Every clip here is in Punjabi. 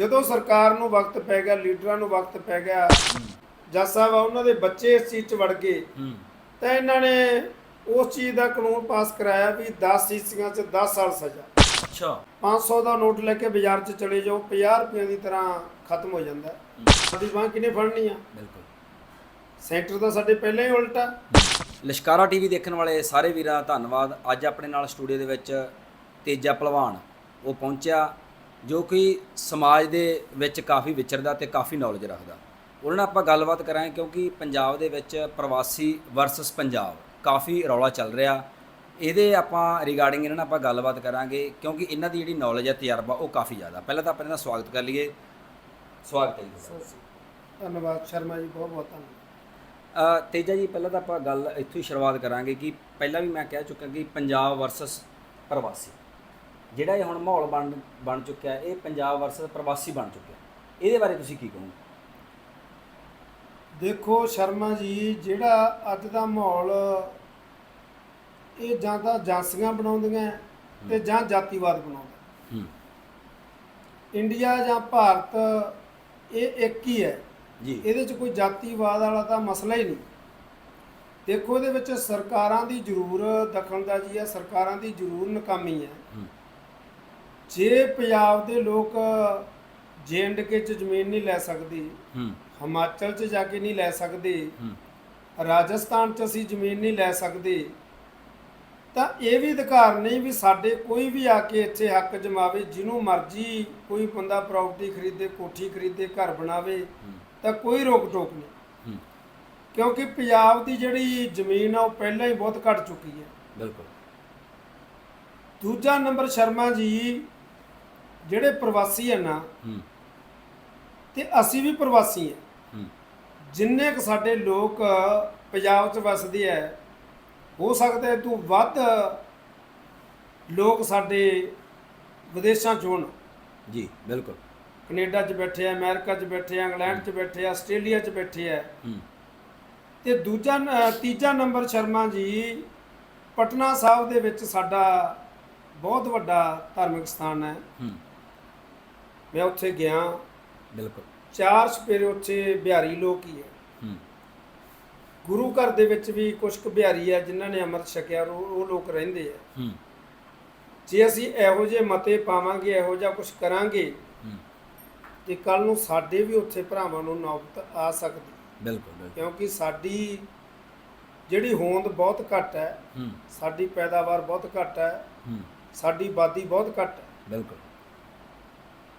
ਜਦੋਂ ਸਰਕਾਰ ਨੂੰ ਵਕਤ ਪੈ ਗਿਆ ਲੀਡਰਾਂ ਨੂੰ ਵਕਤ ਪੈ ਗਿਆ ਜੱਜ ਸਾਹਿਬ ਆ ਉਹਨਾਂ ਦੇ ਬੱਚੇ ਇਸ ਚੀਜ਼ 'ਚ ਵੜ ਗਏ। ਤਾਂ ਇਹਨਾਂ ਨੇ ਉਸ ਚੀਜ਼ ਦਾ ਕਾਨੂੰਨ ਪਾਸ ਕਰਾਇਆ ਵੀ 10 ਸੀਸੀਆਂ 'ਚ 10 ਸਾਲ ਸਜ਼ਾ। ਅੱਛਾ। 500 ਦਾ ਨੋਟ ਲੈ ਕੇ ਬਾਜ਼ਾਰ 'ਚ ਚਲੇ ਜਾਓ 50 ਰੁਪਏ ਦੀ ਤਰ੍ਹਾਂ ਖਤਮ ਹੋ ਜਾਂਦਾ। ਸਾਡੀ ਬਾਂਹ ਕਿਨੇ ਫੜਨੀ ਆ? ਬਿਲਕੁਲ। ਸੈਂਟਰ ਦਾ ਸਾਡੇ ਪਹਿਲਾਂ ਹੀ ਉਲਟਾ। ਲਿਸ਼ਕਾਰਾ ਟੀਵੀ ਦੇਖਣ ਵਾਲੇ ਸਾਰੇ ਵੀਰਾਂ ਦਾ ਧੰਨਵਾਦ। ਅੱਜ ਆਪਣੇ ਨਾਲ ਸਟੂਡੀਓ ਦੇ ਵਿੱਚ ਤੇਜਾ ਪਹਿਲਵਾਨ ਉਹ ਪਹੁੰਚਿਆ। ਜੋ ਕਿ ਸਮਾਜ ਦੇ ਵਿੱਚ ਕਾਫੀ ਵਿਚਰਦਾ ਤੇ ਕਾਫੀ ਨੌਲੇਜ ਰੱਖਦਾ। ਉਹਨਾਂ ਨਾਲ ਆਪਾਂ ਗੱਲਬਾਤ ਕਰਾਂਗੇ ਕਿਉਂਕਿ ਪੰਜਾਬ ਦੇ ਵਿੱਚ ਪ੍ਰਵਾਸੀ ਵਰਸਸ ਪੰਜਾਬ ਕਾਫੀ ਰੌਲਾ ਚੱਲ ਰਿਹਾ। ਇਹਦੇ ਆਪਾਂ ਰਿਗਾਰਡਿੰਗ ਇਹਨਾਂ ਨਾਲ ਆਪਾਂ ਗੱਲਬਾਤ ਕਰਾਂਗੇ ਕਿਉਂਕਿ ਇਹਨਾਂ ਦੀ ਜਿਹੜੀ ਨੌਲੇਜ ਹੈ ਤਜਰਬਾ ਉਹ ਕਾਫੀ ਜ਼ਿਆਦਾ। ਪਹਿਲਾਂ ਤਾਂ ਆਪਾਂ ਇਹਨਾਂ ਦਾ ਸਵਾਗਤ ਕਰ ਲਈਏ। ਸਵਾਗਤ ਹੈ ਜੀ। ਧੰਨਵਾਦ ਸ਼ਰਮਾ ਜੀ ਬਹੁਤ ਬਹੁਤ ਧੰਨਵਾਦ। ਤੇਜਾ ਜੀ ਪਹਿਲਾਂ ਤਾਂ ਆਪਾਂ ਗੱਲ ਇੱਥੋਂ ਹੀ ਸ਼ੁਰੂਆਤ ਕਰਾਂਗੇ ਕਿ ਪਹਿਲਾਂ ਵੀ ਮੈਂ ਕਹਿ ਚੁੱਕਾ ਕਿ ਪੰਜਾਬ ਵਰਸਸ ਪ੍ਰਵਾਸੀ। ਜਿਹੜਾ ਇਹ ਹੁਣ ਮਾਹੌਲ ਬਣ ਬਣ ਚੁੱਕਿਆ ਇਹ ਪੰਜਾਬ ਵਰਸਸ ਪ੍ਰਵਾਸੀ ਬਣ ਚੁੱਕਿਆ। ਇਹਦੇ ਬਾਰੇ ਤੁਸੀਂ ਕੀ ਕਹੋਗੇ? ਦੇਖੋ ਸ਼ਰਮਾ ਜੀ ਜਿਹੜਾ ਅੱਜ ਦਾ ਮਾਹੌਲ ਇਹ ਜਾਂ ਤਾਂ ਜਾਂਸੀਆਂ ਬਣਾਉਂਦੀਆਂ ਤੇ ਜਾਂ ਜਾਤੀਵਾਦ ਬਣਾਉਂਦਾ ਹੂੰ। ਇੰਡੀਆ ਜਾਂ ਭਾਰਤ ਇਹ ਇੱਕ ਹੀ ਹੈ। ਜੀ। ਇਹਦੇ 'ਚ ਕੋਈ ਜਾਤੀਵਾਦ ਵਾਲਾ ਤਾਂ ਮਸਲਾ ਹੀ ਨਹੀਂ। ਦੇਖੋ ਇਹਦੇ ਵਿੱਚ ਸਰਕਾਰਾਂ ਦੀ ਜ਼ਰੂਰ ਦਖਲਅੰਦਾਜ਼ੀ ਹੈ ਸਰਕਾਰਾਂ ਦੀ ਜ਼ਰੂਰ ਨਾਕਾਮੀ ਹੈ। ਹੂੰ। ਜੇ ਪੰਜਾਬ ਦੇ ਲੋਕ ਕੇ ਚ ਜ਼ਮੀਨ ਨਹੀਂ ਲੈ ਸਕਦੇ ਹੂੰ। ਹਿਮਾਚਲ 'ਚ ਜਾ ਕੇ ਨਹੀਂ ਲੈ ਸਕਦੇ ਹੂੰ। ਰਾਜਸਥਾਨ 'ਚ ਅਸੀਂ ਜ਼ਮੀਨ ਨਹੀਂ ਲੈ ਸਕਦੇ ਤਾਂ ਇਹ ਵੀ ਅਧਿਕਾਰ ਨਹੀਂ ਵੀ ਸਾਡੇ ਕੋਈ ਵੀ ਆ ਕੇ ਇੱਥੇ ਹੱਕ ਜਮਾਵੇ ਜਿਹਨੂੰ ਮਰਜ਼ੀ ਕੋਈ ਬੰਦਾ ਪ੍ਰਾਪਰਟੀ ਖਰੀਦੇ ਕੋਠੀ ਖਰੀਦੇ ਘਰ ਬਣਾਵੇ ਤਾਂ ਕੋਈ ਰੋਕ ਟੋਕ ਨਹੀਂ। ਹੂੰ। ਕਿਉਂਕਿ ਪੰਜਾਬ ਦੀ ਜਿਹੜੀ ਜ਼ਮੀਨ ਆ ਉਹ ਪਹਿਲਾਂ ਹੀ ਬਹੁਤ ਘਟ ਚੁੱਕੀ ਹੈ। ਬਿਲਕੁਲ। ਦੂਜਾ ਨੰਬਰ ਸ਼ਰਮਾ ਜੀ ਜਿਹੜੇ ਪ੍ਰਵਾਸੀ ਹਨ ਨਾ ਹੂੰ। ਤੇ ਅਸੀਂ ਵੀ ਪ੍ਰਵਾਸੀ ਹਾਂ ਹੂੰ। ਜਿੰਨੇ ਕੁ ਸਾਡੇ ਲੋਕ ਪੰਜਾਬ 'ਚ ਵਸਦੇ ਐ ਹੋ ਸਕਦਾ ਤੂੰ ਵੱਧ ਲੋਕ ਸਾਡੇ ਵਿਦੇਸ਼ਾਂ 'ਚ ਹੋਣ ਜੀ ਬਿਲਕੁਲ। ਕੈਨੇਡਾ 'ਚ ਬੈਠੇ ਆ ਅਮਰੀਕਾ 'ਚ ਬੈਠੇ ਆ ਇੰਗਲੈਂਡ 'ਚ ਬੈਠੇ ਆ ਆਸਟ੍ਰੇਲੀਆ 'ਚ ਬੈਠੇ ਆ। ਹੂੰ। ਤੇ ਦੂਜਾ ਤੀਜਾ ਨੰਬਰ ਸ਼ਰਮਾ ਜੀ ਪਟਨਾ ਸਾਹਿਬ ਦੇ ਵਿੱਚ ਸਾਡਾ ਬਹੁਤ ਵੱਡਾ ਧਾਰਮਿਕ ਸਥਾਨ ਹੈ। ਹੂੰ। ਮੈਂ ਉੱਥੇ ਗਿਆ। ਬਿਲਕੁਲ। ਚਾਰ ਸਪੇਰੇ ਉੱਥੇ ਬਿਹਾਰੀ ਲੋਕ ਹੀ ਹੈ। ਹੂੰ। ਗੁਰੂ ਘਰ ਦੇ ਵਿੱਚ ਵੀ ਕੁਝ ਕੁ ਬਿਹਾਰੀ ਹੈ ਜਿਨ੍ਹਾਂ ਨੇ ਅੰਮ੍ਰਿਤ ਛਕਿਆ ਉਹ ਉਹ ਲੋਕ ਰਹਿੰਦੇ ਆ। ਹੂੰ। ਜੇ ਅਸੀਂ ਇਹੋ ਜਿਹੇ ਮਤੇ ਪਾਵਾਂਗੇ ਇਹੋ ਜਿਹਾ ਕੁਝ ਕਰਾਂਗੇ ਹੂੰ। ਤੇ ਕੱਲ ਨੂੰ ਸਾਡੇ ਵੀ ਉੱਥੇ ਭਰਾਵਾਂ ਨੂੰ ਨੌਬਤ ਆ ਸਕਦੀ। ਬਿਲਕੁਲ ਬਿਲਕੁਲ। ਕਿਉਂਕਿ ਸਾਡੀ ਜਿਹੜੀ ਹੋਂਦ ਬਹੁਤ ਘੱਟ ਹੈ ਹੂੰ। ਸਾਡੀ ਪੈਦਾਵਾਰ ਬਹੁਤ ਘੱਟ ਹੈ ਹੂੰ। ਸਾਡੀ ਆਬਾਦੀ ਬਹੁਤ ਘੱਟ ਹੈ। ਬਿਲਕੁਲ।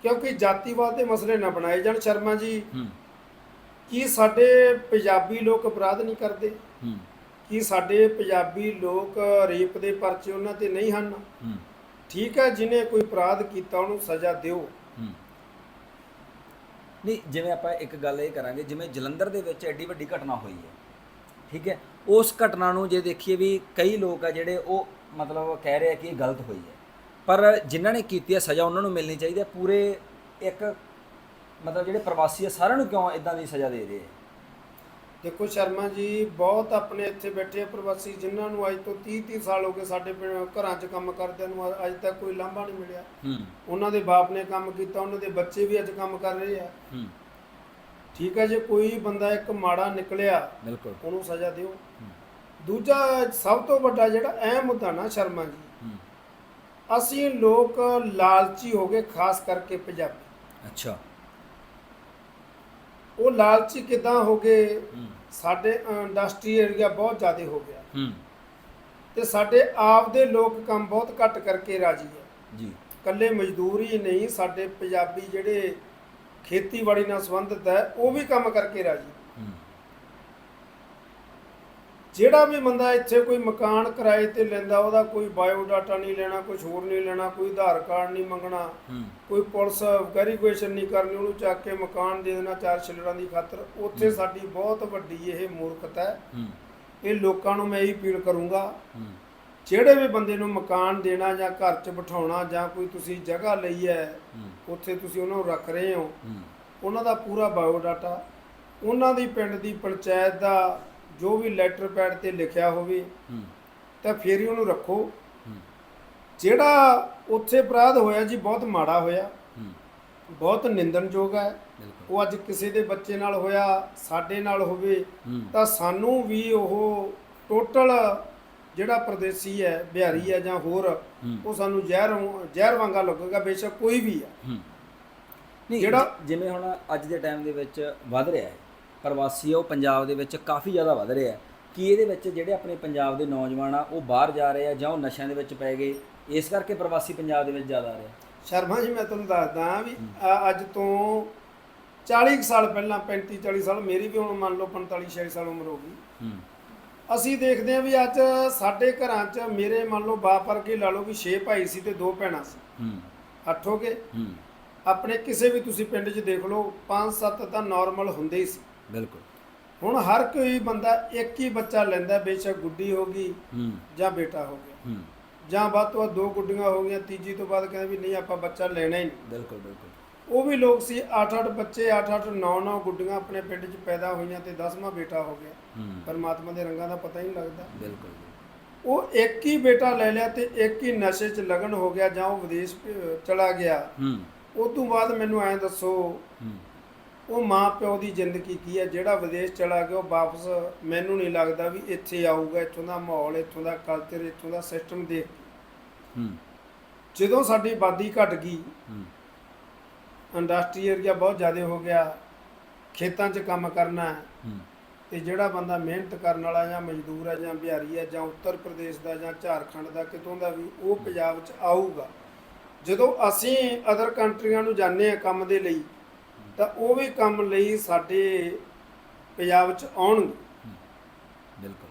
ਕਿਉਂਕਿ ਜਾਤੀਵਾਦ ਦੇ ਮਸਲੇ ਨਾ ਬਣਾਏ ਜਾਣ। ਸ਼ਰਮਾ ਜੀ ਕੀ ਸਾਡੇ ਪੰਜਾਬੀ ਲੋਕ ਅਪਰਾਧ ਨਹੀਂ ਕਰਦੇ? ਕੀ ਸਾਡੇ ਪੰਜਾਬੀ ਲੋਕ ਰੇਪ ਦੇ ਪਰਚੇ ਉਹਨਾਂ ਤੇ ਨਹੀਂ ਹਨ? ਠੀਕ ਹੈ ਜਿਹਨੇ ਕੋਈ ਅਪਰਾਧ ਕੀਤਾ ਉਹਨੂੰ ਸਜ਼ਾ ਦਿਓ। ਨਹੀਂ ਜਿਵੇਂ ਆਪਾਂ ਇੱਕ ਗੱਲ ਇਹ ਕਰਾਂਗੇ ਜਿਵੇਂ ਜਲੰਧਰ ਦੇ ਵਿੱਚ ਐਡੀ ਵੱਡੀ ਘਟਨਾ ਹੋਈ ਹੈ। ਠੀਕ ਹੈ ਉਸ ਘਟਨਾ ਨੂੰ ਜੇ ਦੇਖੀਏ ਵੀ ਕਈ ਲੋਕ ਆ ਜਿਹੜੇ ਉਹ ਮਤਲਬ ਕਹਿ ਰਹੇ ਆ ਕਿ ਇਹ ਗਲਤ ਹੋਈ ਹੈ। ਪਰ ਜਿਨ੍ਹਾਂ ਨੇ ਕੀਤੀ ਹੈ ਸਜ਼ਾ ਉਹਨਾਂ ਨੂੰ ਮਿਲਣੀ ਚਾਹੀਦੀ ਹੈ ਪੂਰੇ ਇੱਕ ਮਤਲਬ ਜਿਹੜੇ ਪ੍ਰਵਾਸੀ ਆ ਸਾਰਿਆਂ ਨੂੰ ਕਿਉਂ ਇਦਾਂ ਦੀ ਸਜ਼ਾ ਦੇ ਰਹੇ ਆ? ਦੇਖੋ ਸ਼ਰਮਾ ਜੀ ਬਹੁਤ ਆਪਣੇ ਇੱਥੇ ਬੈਠੇ ਆ ਪ੍ਰਵਾਸੀ ਜਿਨ੍ਹਾਂ ਨੂੰ ਅੱਜ ਤੋਂ 30 30 ਸਾਲ ਹੋ ਗਏ ਸਾਡੇ ਪਿੰਡ- ਘਰਾਂ 'ਚ ਕੰਮ ਕਰਦਿਆਂ ਨੂੰ ਅ- ਅੱਜ ਤੱਕ ਕੋਈ ਲਾਂਭਾ ਨਹੀਂ ਮਿਲਿਆ। ਹੂੰ। ਉਹਨਾਂ ਦੇ ਬਾਪ ਨੇ ਕੰਮ ਕੀਤਾ ਉਹਨਾਂ ਦੇ ਬੱਚੇ ਵੀ ਅੱਜ ਕੰਮ ਕਰ ਰਹੇ ਆ। ਹੂੰ। ਠੀਕ ਹੈ ਜੇ ਕੋਈ ਬੰਦਾ ਇੱਕ ਮਾੜਾ ਨਿਕਲਿਆ ਬਿਲਕੁਲ। ਉਹਨੂੰ ਸਜ਼ਾ ਦਿਓ। ਦੂਜਾ ਸਭ ਤੋਂ ਵੱਡਾ ਜਿਹੜਾ ਅਹਿਮ ਮੁੱਦਾ ਨਾ ਸ਼ਰਮਾ ਜੀ ਅਸੀਂ ਲੋਕ ਲਾਲਚੀ ਹੋ ਗਏ ਖਾਸ ਕਰਕੇ ਪੰਜਾਬੀ। ਅੱਛਾ। ਉਹ ਲਾਲਚੀ ਕਿਦਾਂ ਹੋ ਗਏ? ਸਾਡੇ ਇੰਡਸਟਰੀ ਏਰੀਆ ਬਹੁਤ ਜ਼ਿਆਦਾ ਹੋ ਗਿਆ। ਹੂੰ। ਤੇ ਸਾਡੇ ਆਪ ਦੇ ਲੋਕ ਕੰਮ ਬਹੁਤ ਘੱਟ ਕਰਕੇ ਰਾਜੀ ਹੈ। ਜੀ। ਇਕੱਲੇ ਮਜ਼ਦੂਰ ਹੀ ਨਹੀਂ ਸਾਡੇ ਪੰਜਾਬੀ ਜਿਹੜੇ ਖੇਤੀਬਾੜੀ ਨਾਲ ਸੰਬੰਧਿਤ ਹੈ ਉਹ ਵੀ ਕੰਮ ਕਰਕੇ ਰਾਜੀ। ਜਿਹੜਾ ਵੀ ਬੰਦਾ ਇੱਥੇ ਕੋਈ ਮਕਾਨ ਕਿਰਾਏ ਤੇ ਲੈਂਦਾ ਉਹਦਾ ਕੋਈ ਬਾਇਓ ਡਾਟਾ ਨਹੀਂ ਲੈਣਾ ਕੁਝ ਹੋਰ ਨਹੀਂ ਲੈਣਾ ਕੋਈ ਆਧਾਰ ਕਾਰਡ ਨਹੀਂ ਮੰਗਣਾ ਕੋਈ ਪੁਲਿਸ ਵੈਰੀਫਿਕੇਸ਼ਨ ਨਹੀਂ ਕਰਨੀ ਉਹਨੂੰ ਚੱਕ ਕੇ ਮਕਾਨ ਦੇ ਦੇਣਾ ਚਾਰ ਛਿਲੜਾਂ ਦੀ ਖਾਤਰ ਉੱਥੇ ਸਾਡੀ ਬਹੁਤ ਵੱਡੀ ਇਹ ਮੂਰਖਤਾ ਹੈ। ਇਹ ਲੋਕਾਂ ਨੂੰ ਮੈਂ ਇਹੀ ਅਪੀਲ ਕਰੂੰਗਾ ਜਿਹੜੇ ਵੀ ਬੰਦੇ ਨੂੰ ਮਕਾਨ ਦੇਣਾ ਜਾਂ ਘਰ 'ਚ ਬਿਠਾਉਣਾ ਜਾਂ ਕੋਈ ਤੁਸੀਂ ਜਗ੍ਹਾ ਲਈ ਹੈ ਉੱਥੇ ਤੁਸੀਂ ਉਹਨਾਂ ਨੂੰ ਰੱਖ ਰਹੇ ਹੋ ਹੂੰ। ਉਹਨਾਂ ਦਾ ਪੂਰਾ ਬਾਇਓ ਡਾਟਾ ਉਹਨਾਂ ਦੀ ਪਿੰਡ ਦੀ ਪੰਚਾਇਤ ਦਾ ਜੋ ਵੀ ਲੈਟਰ ਪੈਡ ਤੇ ਲਿਖਿਆ ਹੋਵੇ ਤਾਂ ਫੇਰ ਹੀ ਉਹਨੂੰ ਰੱਖੋ। ਜਿਹੜਾ ਉੱਥੇ ਅਪਰਾਧ ਹੋਇਆ ਜੀ ਬਹੁਤ ਮਾੜਾ ਹੋਇਆ। ਬਹੁਤ ਨਿੰਦਣਯੋਗ ਹੈ। ਉਹ ਅੱਜ ਕਿਸੇ ਦੇ ਬੱਚੇ ਨਾਲ ਹੋਇਆ ਸਾਡੇ ਨਾਲ ਹੋਵੇ ਤਾਂ ਸਾਨੂੰ ਵੀ ਉਹ ਟੋਟਲ ਜਿਹੜਾ ਪ੍ਰਦੇਸੀ ਹੈ ਬਿਹਾਰੀ ਹੈ ਜਾਂ ਹੋਰ ਉਹ ਸਾਨੂੰ ਜ਼ਹਿਰ ਜ਼ਹਿਰ ਵਾਂਗਾ ਲੱਗੇਗਾ ਬੇਸ਼ੱਕ ਕੋਈ ਵੀ ਹੈ। ਨਹੀਂ ਜਿਹੜਾ ਜਿਵੇਂ ਹੁਣ ਅੱਜ ਦੇ ਟਾਈਮ ਦੇ ਵਿੱਚ ਵੱਧ ਰਿਹਾ ਹੈ। ਪ੍ਰਵਾਸੀ ਆ ਉਹ ਪੰਜਾਬ ਦੇ ਵਿੱਚ ਕਾਫੀ ਜ਼ਿਆਦਾ ਵੱਧ ਰਿਹਾ ਹੈ। ਕੀ ਇਹਦੇ ਵਿੱਚ ਜਿਹੜੇ ਆਪਣੇ ਪੰਜਾਬ ਦੇ ਨੌਜਵਾਨ ਆ ਉਹ ਬਾਹਰ ਜਾ ਰਹੇ ਆ ਜਾਂ ਉਹ ਨਸ਼ਿਆਂ ਦੇ ਵਿੱਚ ਪੈ ਗਏ? ਇਸ ਕਰਕੇ ਪ੍ਰਵਾਸੀ ਪੰਜਾਬ ਦੇ ਵਿੱਚ ਜ਼ਿਆਦਾ ਆ ਰਿਹਾ। ਸ਼ਰਮਾ ਜੀ ਮੈਂ ਤੁਹਾਨੂੰ ਦੱਸਦਾ ਵੀ ਅੱਜ ਤੋਂ 40 ਕੁ ਸਾਲ ਪਹਿਲਾਂ 35 40 ਸਾਲ ਮੇਰੀ ਵੀ ਹੁਣ ਮੰਨ ਲਓ 45 46 ਸਾਲ ਉਮਰ ਹੋ ਗਈ। ਅਸੀਂ ਦੇਖਦੇ ਹਾਂ ਵੀ ਅੱਜ ਸਾਡੇ ਘਰਾਂ 'ਚ ਮੇਰੇ ਮੰਨ ਲਓ ਬਾਪ ਵਰਗੇ ਲਾ ਲਓ ਵੀ 6 ਭਾਈ ਸੀ ਤੇ 2 ਭੈਣਾਂ ਸੀ। ਹੂੰ। ਅੱਠ ਹੋ ਗਏ। ਹੂੰ। ਆਪਣੇ ਕਿਸੇ ਵੀ ਤੁਸੀਂ ਪਿੰਡ 'ਚ ਦੇਖ ਲਓ 5-7 ਤਾਂ ਨਾਰਮਲ ਹੁੰਦੇ ਹੀ ਸੀ। ਬਿਲਕੁਲ। ਹੁਣ ਹਰ ਕੋਈ ਬੰਦਾ ਇੱਕ ਹੀ ਬੱਚਾ ਲੈਂਦਾ ਬੇਸ਼ੱਕ ਗੁੱਡੀ ਹੋ ਗਈ ਹੂੰ। ਜਾਂ ਬੇਟਾ ਹੋ ਗਿਆ। ਹੂੰ। ਜਾਂ ਵੱਧ ਤੋਂ ਵੱਧ ਦੋ ਗੁੱਡੀਆਂ ਹੋ ਗਈਆਂ ਤੀਜੀ ਤੋਂ ਬਾਅਦ ਕਹਿੰਦੇ ਵੀ ਨਹੀਂ ਆਪਾਂ ਬੱਚਾ ਲੈਣਾ ਹੀ ਨਹੀਂ। ਬਿਲਕੁਲ ਬਿਲਕੁਲ। ਉਹ ਵੀ ਲੋਕ ਸੀ 8-8 ਬੱਚੇ 8-8 9-9 ਗੁੱਡੀਆਂ ਆਪਣੇ ਪਿੰਡ 'ਚ ਪੈਦਾ ਹੋਈਆਂ ਤੇ 10ਵਾਂ ਬੇਟਾ ਹੋ ਗਿਆ। ਹੂੰ। ਪਰਮਾਤਮਾ ਦੇ ਰੰਗਾਂ ਦਾ ਪਤਾ ਹੀ ਨਹੀਂ ਲੱਗਦਾ। ਬਿਲਕੁਲ ਉਹ ਇੱਕ ਹੀ ਬੇਟਾ ਲੈ ਲਿਆ ਤੇ ਇੱਕ ਹੀ ਨਸ਼ੇ 'ਚ ਲਗਨ ਹੋ ਗਿਆ ਜਾਂ ਉਹ ਵਿਦੇਸ਼ ਚਲਾ ਗਿਆ। ਹੂੰ। ਉਸ ਤੋਂ ਬਾਅਦ ਮੈਨੂੰ ਐਂ ਦੱਸੋ ਹੂੰ। ਉਹ ਮਾਂ ਪਿਓ ਦੀ ਜ਼ਿੰਦਗੀ ਕੀ ਹੈ? ਜਿਹੜਾ ਵਿਦੇਸ਼ ਚਲਾ ਗਿਆ ਉਹ ਵਾਪਸ ਮੈਨੂੰ ਨਹੀਂ ਲੱਗਦਾ ਵੀ ਇੱਥੇ ਆਊਗਾ ਇੱਥੋਂ ਦਾ ਮਾਹੌਲ ਇੱਥੋਂ ਦਾ ਕਲਚਰ ਇੱਥੋਂ ਦਾ ਸਿਸਟਮ ਦੇਖ। ਹੂੰ। ਜਦੋਂ ਸਾਡੀ ਆਬਾਦੀ ਘਟ ਗਈ ਹੂੰ। ਇੰਡਸਟਰੀ ਏਰੀਆ ਬਹੁਤ ਜ਼ਿਆਦਾ ਹੋ ਗਿਆ ਖੇਤਾਂ 'ਚ ਕੰਮ ਕਰਨਾ ਹੂੰ। ਤੇ ਜਿਹੜਾ ਬੰਦਾ ਮਿਹਨਤ ਕਰਨ ਵਾਲਾ ਜਾਂ ਮਜ਼ਦੂਰ ਹੈ ਜਾਂ ਬਿਹਾਰੀ ਹੈ ਜਾਂ ਉੱਤਰ ਪ੍ਰਦੇਸ਼ ਦਾ ਜਾਂ ਝਾਰਖੰਡ ਦਾ ਕਿਤੋਂ ਦਾ ਵੀ ਉਹ ਪੰਜਾਬ 'ਚ ਆਊਗਾ। ਜਦੋਂ ਅਸੀਂ ਅਦਰ ਕੰਟਰੀਆਂ ਨੂੰ ਜਾਂਦੇ ਆ ਕੰਮ ਦੇ ਲਈ ਤਾਂ ਉਹ ਵੀ ਕੰਮ ਲਈ ਸਾਡੇ ਪੰਜਾਬ 'ਚ ਆਉਣਗੇ। ਬਿਲਕੁਲ।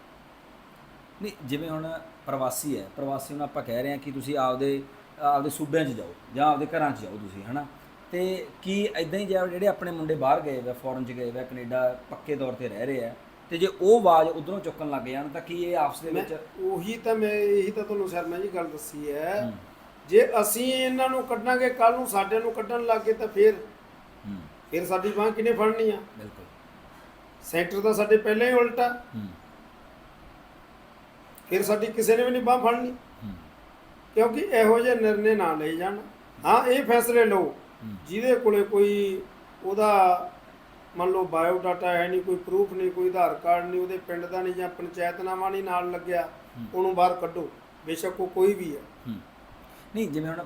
ਨਹੀਂ ਜਿਵੇਂ ਹੁਣ ਪ੍ਰਵਾਸੀ ਹੈ ਪ੍ਰਵਾਸੀ ਨੂੰ ਆਪਾਂ ਕਹਿ ਰਹੇ ਹਾਂ ਕਿ ਤੁਸੀਂ ਆਪਦੇ ਆਪਦੇ ਸੂਬਿਆਂ 'ਚ ਜਾਓ ਜਾਂ ਆਪਦੇ ਘਰਾਂ 'ਚ ਜਾਓ ਤੁਸੀਂ ਹਨਾ? ਤੇ ਕੀ ਇਦਾਂ ਹੀ ਜਿਹਾ ਜਿਹੜੇ ਆਪਣੇ ਮੁੰਡੇ ਬਾਹਰ ਗਏ ਵੇ ਫੋਰਨ 'ਚ ਗਏ ਵੇ ਕੈਨੇਡਾ ਪੱਕੇ ਤੌਰ ਤੇ ਰਹਿ ਰਹੇ ਆ ਤੇ ਜੇ ਉਹ ਆਵਾਜ਼ ਉਧਰੋਂ ਚੁੱਕਣ ਲੱਗ ਜਾਣ ਤਾਂ ਕੀ ਇਹ ਆਪਸ ਦੇ ਵਿੱਚ ਉਹੀ ਤਾਂ ਮੈਂ ਇਹੀ ਤਾਂ ਤੁਹਾਨੂੰ ਸ਼ਰਮਾ ਜੀ ਗੱਲ ਦੱਸੀ ਹੈ। ਜੇ ਅਸੀਂ ਇਹਨਾਂ ਨੂੰ ਕੱਢਾਂਗੇ ਕੱਲ ਨੂੰ ਸਾਡੇ ਨੂੰ ਕੱਢਣ ਲੱਗੇ ਤਾਂ ਫਿਰ ਫਿਰ ਸਾਡੀ ਬਾਂਹ ਕਿਨੇ ਫੜਨੀ ਆ? ਬਿਲਕੁਲ। ਸੈਂਟਰ ਤਾਂ ਸਾਡੇ ਪਹਿਲਾਂ ਹੀ ਉਲਟਾ। ਫਿਰ ਸਾਡੀ ਕਿਸੇ ਨੇ ਵੀ ਨਹੀਂ ਬਾਂਹ ਫੜਨੀ। ਕਿਉਂਕਿ ਇਹੋ ਜਿਹੇ ਨਿਰਣੇ ਨਾ ਲਏ ਜਾਣ। ਹਾਂ ਇਹ ਫੈਸਲੇ ਲਓ। ਜਿਹਦੇ ਕੋਲੇ ਕੋਈ ਉਹਦਾ ਮੰਨ ਲਓ ਬਾਇਓ ਡਾਟਾ ਹੈ ਨਹੀਂ ਕੋਈ ਪ੍ਰੂਫ ਨਹੀਂ ਕੋਈ ਆਧਾਰ ਕਾਰਡ ਨਹੀਂ ਉਹਦੇ ਪਿੰਡ ਦਾ ਨਹੀਂ ਜਾਂ ਪੰਚਾਇਤਨਾਮਾ ਨਹੀਂ ਨਾਲ ਲੱਗਿਆ ਉਹਨੂੰ ਬਾਹਰ ਕੱਢੋ। ਬੇਸ਼ੱਕ ਉਹ ਕੋਈ ਵੀ ਹੈ। ਨਹੀਂ ਜਿਵੇਂ ਹੁਣ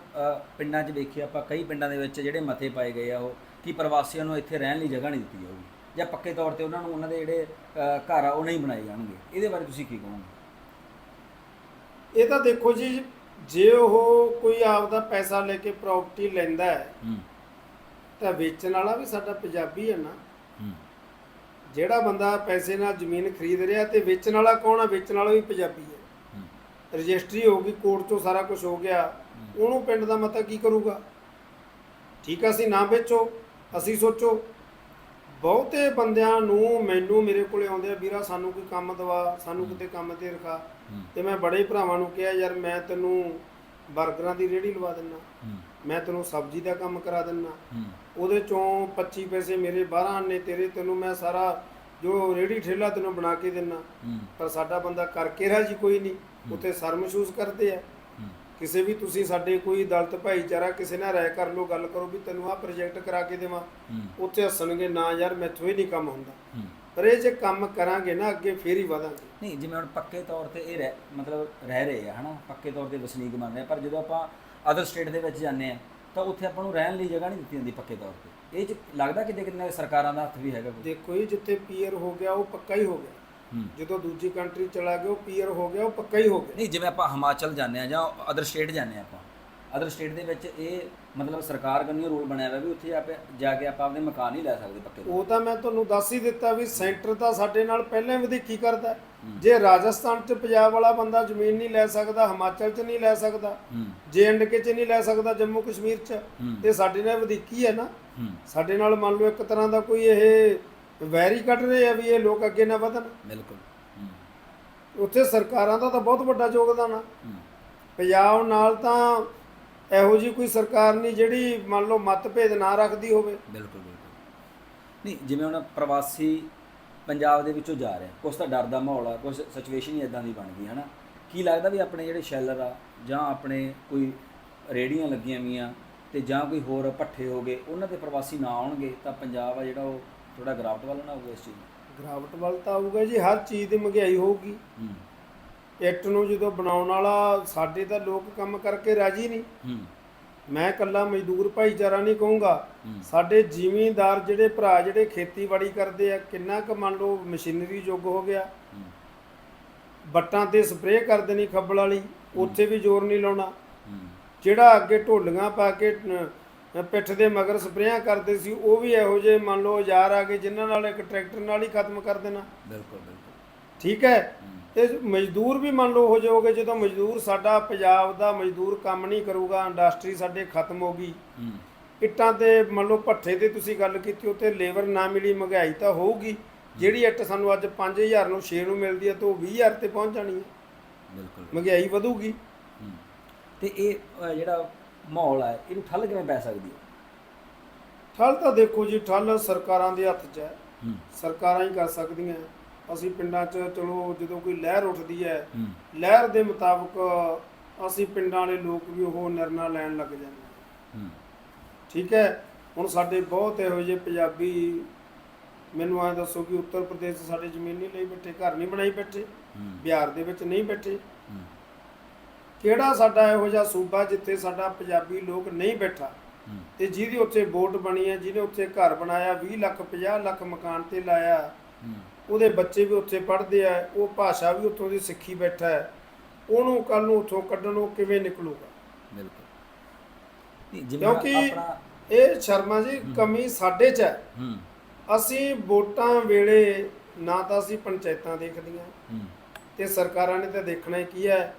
ਪਿੰਡਾਂ 'ਚ ਵੇਖਿਆ ਆਪਾਂ ਕਈ ਪਿੰਡਾਂ ਦੇ ਵਿੱਚ ਜਿਹੜੇ ਮਤੇ ਪਾਏ ਗਏ ਆ ਉਹ ਕਿ ਪ੍ਰਵਾਸੀਆਂ ਨੂੰ ਇੱਥੇ ਰਹਿਣ ਲਈ ਜਗ੍ਹਾ ਨਹੀਂ ਦਿੱਤੀ ਜਾਊਗੀ। ਜਾਂ ਪੱਕੇ ਤੌਰ ਤੇ ਉਹਨਾਂ ਨੂੰ ਉਹਨਾਂ ਦੇ ਜਿਹੜੇ ਘਰ ਆ ਉਹ ਨਹੀਂ ਬਣਾਏ ਜਾਣਗੇ। ਇਹਦੇ ਬਾਰੇ ਤੁਸੀਂ ਕੀ ਕਹੋਗੇ? ਇਹ ਤਾਂ ਦੇਖੋ ਜੀ ਜੇ ਉਹ ਕੋਈ ਆਪਦਾ ਪੈਸਾ ਲੈ ਕੇ ਪ੍ਰਾਪਰਟੀ ਲੈਂਦਾ ਹੈ ਹੂੰ। ਤਾਂ ਵੇਚਣ ਵਾਲਾ ਵੀ ਸਾਡਾ ਪੰਜਾਬੀ ਹੈ ਨਾ। ਹੂੰ। ਜਿਹੜਾ ਬੰਦਾ ਪੈਸੇ ਨਾਲ ਜ਼ਮੀਨ ਖਰੀਦ ਰਿਹਾ ਤੇ ਵੇਚਣ ਵਾਲਾ ਕੌਣ ਆ? ਵੇਚਣ ਵਾਲਾ ਵੀ ਪੰਜਾਬੀ ਹੈ। ਹੂੰ। ਰਜਿਸਟਰੀ ਹੋ ਗਈ ਕੋਰਟ ਤੋਂ ਸਾਰਾ ਕੁਝ ਹੋ ਗਿਆ। ਉਹਨੂੰ ਪਿੰਡ ਦਾ ਮਤਾ ਕੀ ਕਰੂਗਾ? ਠੀਕ ਆ ਅਸੀਂ ਨਾ ਵੇਚੋ। ਅਸੀਂ ਸੋਚੋ ਬਹੁਤੇ ਬੰਦਿਆਂ ਨੂੰ ਮੈਨੂੰ ਮੇਰੇ ਕੋਲੇ ਆਉਂਦੇ ਆ ਵੀਰਾ ਸਾਨੂੰ ਕੋਈ ਕੰਮ ਦਵਾ ਸਾਨੂੰ ਕਿਤੇ ਕੰਮ ਤੇ ਰਖਾ। ਤੇ ਮੈਂ ਬੜੇ ਭਰਾਵਾਂ ਨੂੰ ਕਿਹਾ ਯਾਰ ਮੈਂ ਤੈਨੂੰ 버ਗਰਾਂ ਦੀ ਰੇਹੜੀ ਲਵਾ ਦਿੰਨਾ। ਮੈਂ ਤੈਨੂੰ ਸਬਜ਼ੀ ਦਾ ਕੰਮ ਕਰਾ ਦਿੰਨਾ। ਉਹਦੇ ਚੋਂ 25 ਪੈਸੇ ਮੇਰੇ 12 ਆਨੇ ਤੇਰੇ ਤੈਨੂੰ ਮੈਂ ਸਾਰਾ ਜੋ ਰੇਹੜੀ ਠੇਲਾ ਤੈਨੂੰ ਬਣਾ ਕੇ ਦਿੰਨਾ। ਪਰ ਸਾਡਾ ਬੰਦਾ ਕਰਕੇ ਰਾਜੀ ਕੋਈ ਨਹੀਂ। ਉੱਥੇ ਸ਼ਰਮ ਮਹਿਸੂਸ ਕਰਦੇ ਆ। ਕਿਸੇ ਵੀ ਤੁਸੀਂ ਸਾਡੇ ਕੋਈ ਦਲਤ ਭਾਈਚਾਰਾ ਕਿਸੇ ਨਾਲ ਰਾਏ ਕਰ ਲਓ ਗੱਲ ਕਰੋ ਵੀ ਤੈਨੂੰ ਆਹ ਪ੍ਰੋਜੈਕਟ ਕਰਾ ਕੇ ਦੇਵਾਂ। ਉੱਥੇ ਹੱਸਣਗੇ ਨਾ ਯਾਰ ਮੈਥੋਂ ਹੀ ਨਹੀਂ ਕੰਮ ਹੁੰਦਾ। ਪਰ ਇਹ ਜੇ ਕੰਮ ਕਰਾਂਗੇ ਨਾ ਅੱਗੇ ਫੇਰ ਹੀ ਵਧਾਂਗੇ। ਨਹੀਂ ਜਿਵੇਂ ਹੁਣ ਪੱਕੇ ਤੌਰ ਤੇ ਇਹ ਰਹਿ ਮਤਲਬ ਰਹਿ ਰਹੇ ਆ ਹਨਾ? ਪੱਕੇ ਤੌਰ ਤੇ ਵਸਨੀਕ ਬਣ ਰਹੇ ਆ ਪਰ ਜਦੋਂ ਆਪਾਂ ਅਦਰ ਸਟੇਟ ਦੇ ਵਿੱਚ ਜਾਂਦੇ ਆ ਤਾਂ ਉੱਥੇ ਆਪਾਂ ਨੂੰ ਰਹਿਣ ਲਈ ਜਗ੍ਹਾ ਨਹੀਂ ਦਿੱਤੀ ਜਾਂਦੀ ਪੱਕੇ ਤੌਰ ਤੇ। ਇਹ ਚ ਲੱਗਦਾ ਕਿ ਕਿਤੇ ਸਰਕਾਰਾਂ ਦਾ ਹੱਥ ਵੀ ਹੈਗਾ ਕੋਈ? ਦੇਖੋ ਜੀ ਜਿੱਥੇ ਪੀਅਰ ਹੋ ਗਿਆ ਉਹ ਪੱਕਾ ਹੀ ਹੋ ਗਿਆ। ਜਦੋਂ ਦੂਜੀ ਕੰਟਰੀ ਚਲਾ ਗਿਆ ਉਹ ਪੀਅਰ ਹੋ ਗਿਆ ਉਹ ਪੱਕਾ ਹੀ ਹੋ ਗਿਆ। ਨਹੀਂ ਜਿਵੇਂ ਆਪਾਂ ਹਿਮਾਚਲ ਜਾਂਦੇ ਆ ਜਾਂ ਅਦਰ ਸਟੇਟ ਜਾਂਦੇ ਆ ਆਪਾਂ। ਅਦਰ ਸਟੇਟ ਦੇ ਵਿੱਚ ਇਹ ਮਤਲਬ ਸਰਕਾਰ ਕੰਨੀ ਰੂਲ ਬਣਿਆ ਹੋਇਆ ਵੀ ਉੱਥੇ ਆਪੇ ਜਾ ਕੇ ਆਪਾਂ ਆਪਣੇ ਮਕਾਨ ਨਹੀਂ ਲੈ ਸਕਦੇ ਪੱਕੇ ਉਹ ਤਾਂ ਮੈਂ ਤੁਹਾਨੂੰ ਦੱਸ ਹੀ ਦਿੱਤਾ ਵੀ ਸੈਂਟਰ ਤਾਂ ਸਾਡੇ ਨਾਲ ਪਹਿਲਾਂ ਵਧੀਕੀ ਕਰਦਾ। ਜੇ ਰਾਜਸਥਾਨ 'ਚ ਪੰਜਾਬ ਵਾਲਾ ਬੰਦਾ ਜ਼ਮੀਨ ਨਹੀਂ ਲੈ ਸਕਦਾ ਹਿਮਾਚਲ 'ਚ ਨਹੀਂ ਲੈ ਸਕਦਾ ਜੇ ਐਂਡ ਕੇ 'ਚ ਨਹੀਂ ਲੈ ਸਕਦਾ ਜੰਮੂ ਕਸ਼ਮੀਰ 'ਚ। ਤੇ ਸਾਡੇ ਨਾਲ ਵਧੀਕੀ ਹੈ ਨਾ। ਸਾਡੇ ਨਾਲ ਮੰਨ ਲਓ ਇੱਕ ਤਰ੍ਹਾਂ ਦਾ ਕੋਈ ਇਹ ਵੈਰੀ ਕੱਢ ਰਹੇ ਆ ਵੀ ਇਹ ਲੋਕ ਅੱਗੇ ਨਾ ਵਧਣ। ਬਿਲਕੁਲ। ਉੱਥੇ ਸਰਕਾਰਾਂ ਦਾ ਤਾਂ ਬਹੁਤ ਵੱਡਾ ਯੋਗਦਾਨ ਆ। ਪੰਜਾਬ ਨਾਲ ਤਾਂ ਇਹੋ ਜੀ ਕੋਈ ਸਰਕਾਰ ਨਹੀਂ ਜਿਹੜੀ ਮੰਨ ਲਓ ਮਤਭੇਦ ਨਾ ਰੱਖਦੀ ਹੋਵੇ। ਬਿਲਕੁਲ ਬਿਲਕੁਲ। ਨਹੀਂ ਜਿਵੇਂ ਹੁਣ ਪ੍ਰਵਾਸੀ ਪੰਜਾਬ ਦੇ ਵਿੱਚੋਂ ਜਾ ਰਿਹਾ ਕੁਛ ਤਾਂ ਡਰ ਦਾ ਮਾਹੌਲ ਆ ਕੁਛ ਸਿਚੁਏਸ਼ਨ ਹੀ ਇਦਾਂ ਦੀ ਬਣ ਗਈ ਹਨਾ? ਕੀ ਲੱਗਦਾ ਵੀ ਆਪਣੇ ਜਿਹੜੇ ਸ਼ੈਲਰ ਆ ਜਾਂ ਆਪਣੇ ਕੋਈ ਰੇੜੀਆਂ ਲੱਗੀਆਂ ਵੀਆਂ ਤੇ ਜਾਂ ਕੋਈ ਹੋਰ ਪੱਠੇ ਹੋ ਗਏ ਉਹਨਾਂ ਤੇ ਪ੍ਰਵਾਸੀ ਨਾ ਆਉਣਗੇ ਤਾਂ ਪੰਜਾਬ ਆ ਜਿਹੜਾ ਉਹ ਥੋੜਾ ਗਰਾਫਟ ਵੱਲ ਨਾ ਹੋਊਗਾ ਇਸ ਚੀਜ਼ ਨੂੰ। ਗਰਾਵਟ ਵੱਲ ਤਾਂ ਆਊਗਾ ਜੀ ਹਰ ਚੀਜ਼ ਦੀ ਮਹਿੰਗਾਈ ਹੋਊਗੀ। ਹੂੰ। ਇੱਟ ਨੂੰ ਜਦੋਂ ਬਣਾਉਣ ਵਾਲਾ ਸਾਡੇ ਤਾਂ ਲੋਕ ਕੰਮ ਕਰਕੇ ਰਾਜੀ ਨਹੀਂ। ਹੂੰ। ਮੈਂ ਇਕੱਲਾ ਮਜ਼ਦੂਰ ਭਾਈਚਾਰਾ ਨਹੀਂ ਕਹੂੰਗਾ। ਹੂੰ। ਸਾਡੇ ਜ਼ਿਮੀਂਦਾਰ ਜਿਹੜੇ ਭਰਾ ਜਿਹੜੇ ਖੇਤੀਬਾੜੀ ਕਰਦੇ ਆ ਕਿੰਨਾ ਕੁ ਮੰਨ ਲਓ ਮਸ਼ੀਨਰੀ ਯੁੱਗ ਹੋ ਗਿਆ। ਹੂੰ। ਬੱਟਾਂ ਤੇ ਸਪਰੇਅ ਕਰ ਦੇਣੀ ਖੱਬਲ ਵਾਲੀ ਉੱਥੇ ਵੀ ਜ਼ੋਰ ਨਹੀਂ ਲਾਉਣਾ। ਹੂੰ। ਜਿਹੜਾ ਅੱਗੇ ਢੋਲੀਆਂ ਪਾ ਕੇ ਅਹ, ਪਿੱਠ ਦੇ ਮਗਰ ਸਪਰੇਆਂ ਕਰਦੇ ਸੀ ਉਹ ਵੀ ਇਹੋ ਜਿਹੇ ਮੰਨ ਲਓ ਔਜ਼ਾਰ ਆ ਗਏ ਜਿਨ੍ਹਾਂ ਨਾਲ ਇੱਕ ਟਰੈਕਟਰ ਨਾਲ ਹੀ ਖਤਮ ਕਰ ਦੇਣਾ। ਬਿਲਕੁਲ ਬਿਲਕੁਲ। ਠੀਕ ਹੈ? ਤੇ ਮਜ਼ਦੂਰ ਵੀ ਮੰਨ ਲਓ ਹੋ ਜਾਓਗੇ ਜਦੋਂ ਮਜ਼ਦੂਰ ਸਾਡਾ ਪੰਜਾਬ ਦਾ ਮਜ਼ਦੂਰ ਕੰਮ ਨਹੀਂ ਕਰੂਗਾ ਇੰਡਸਟਰੀ ਸਾਡੇ ਖਤਮ ਹੋ ਗਈ। ਇੱਟਾਂ ਤੇ ਮੰਨ ਲਓ ਭੱਠੇ ਤੇ ਤੁਸੀਂ ਗੱਲ ਕੀਤੀ ਉੱਤੇ ਲੇਬਰ ਨਾ ਮਿਲੀ ਮਹਿੰਗਾਈ ਤਾਂ ਹੋਊਗੀ। ਜਿਹੜੀ ਇੱਟ ਸਾਨੂੰ ਅੱਜ 5000 ਨੂੰ 6 ਨੂੰ ਮਿਲਦੀ ਹੈ ਤਾਂ ਉਹ 20000 ਤੇ ਪਹੁੰਚ ਜਾਣੀ ਹੈ। ਬਿਲਕੁਲ। ਮਹਿੰਗਾਈ ਵਧੂਗੀ। ਤੇ ਇਹ ਜਿਹੜਾ ਮਾਹੌਲ ਹੈ ਇਹਨੂੰ ਠੱਲ ਕਿਵੇਂ ਪੈ ਸਕਦੀ ਹੈ? ਠੱਲ ਤਾਂ ਦੇਖੋ ਜੀ ਠੱਲ ਸਰਕਾਰਾਂ ਦੇ ਹੱਥ 'ਚ ਹੈ। ਸਰਕਾਰਾਂ ਹੀ ਕਰ ਸਕਦੀਆਂ। ਅਸੀਂ ਪਿੰਡਾਂ 'ਚ ਚਲੋ ਜਦੋਂ ਕੋਈ ਲਹਿਰ ਉੱਠਦੀ ਹੈ ਲਹਿਰ ਦੇ ਮੁਤਾਬਕ ਅਸੀਂ ਪਿੰਡਾਂ ਵਾਲੇ ਲੋਕ ਵੀ ਉਹ ਨਿਰਣਾ ਲੈਣ ਲੱਗ ਜਾਂਦੇ ਠੀਕ ਹੈ? ਹੁਣ ਸਾਡੇ ਬਹੁਤ ਇਹੋ ਜਿਹੇ ਪੰਜਾਬੀ ਮੈਨੂੰ ਐਂ ਦੱਸੋ ਕਿ ਉੱਤਰ ਪ੍ਰਦੇਸ਼ ਸਾਡੇ ਜ਼ਮੀਨ ਨਹੀਂ ਲਈ ਬੈਠੇ ਘਰ ਨਹੀਂ ਬਣਾਈ ਬੈਠੇ ਬਿਹਾਰ ਦੇ ਵਿੱਚ ਨਹੀਂ ਬੈਠੇ। ਕਿਹੜਾ ਸਾਡਾ ਇਹੋ ਜਿਹਾ ਸੂਬਾ ਜਿੱਥੇ ਸਾਡਾ ਪੰਜਾਬੀ ਲੋਕ ਨਹੀਂ ਬੈਠਾ? ਤੇ ਜਿਹਦੀ ਉੱਥੇ ਵੋਟ ਬਣੀ ਹੈ ਜਿਹਨੇ ਉੱਥੇ ਘਰ ਬਣਾਇਆ 20 ਲੱਖ 50 ਲੱਖ ਮਕਾਨ ਤੇ ਲਾਇਆ। ਉਹਦੇ ਬੱਚੇ ਵੀ ਉੱਥੇ ਪੜ੍ਹਦੇ ਆ ਉਹ ਭਾਸ਼ਾ ਵੀ ਉੱਥੋਂ ਦੀ ਸਿੱਖੀ ਬੈਠਾ ਹੈ। ਉਹਨੂੰ ਕੱਲ ਨੂੰ ਉੱਥੋਂ ਕੱਢਣ ਉਹ ਕਿਵੇਂ ਨਿਕਲੂਗਾ? ਬਿਲਕੁਲ। ਕਿਉਂਕਿ ਇਹ ਸ਼ਰਮਾ ਜੀ ਕਮੀ ਸਾਡੇ 'ਚ ਹੈ। ਅਸੀਂ ਵੋਟਾਂ ਵੇਲੇ ਨਾ ਤਾਂ ਅਸੀਂ ਪੰਚਾਇਤਾਂ ਦੇਖਦੀਆਂ। ਤੇ ਸਰਕਾਰਾਂ ਨੇ ਤਾਂ ਦੇਖਣਾ ਹੀ ਕੀ ਹੂੰ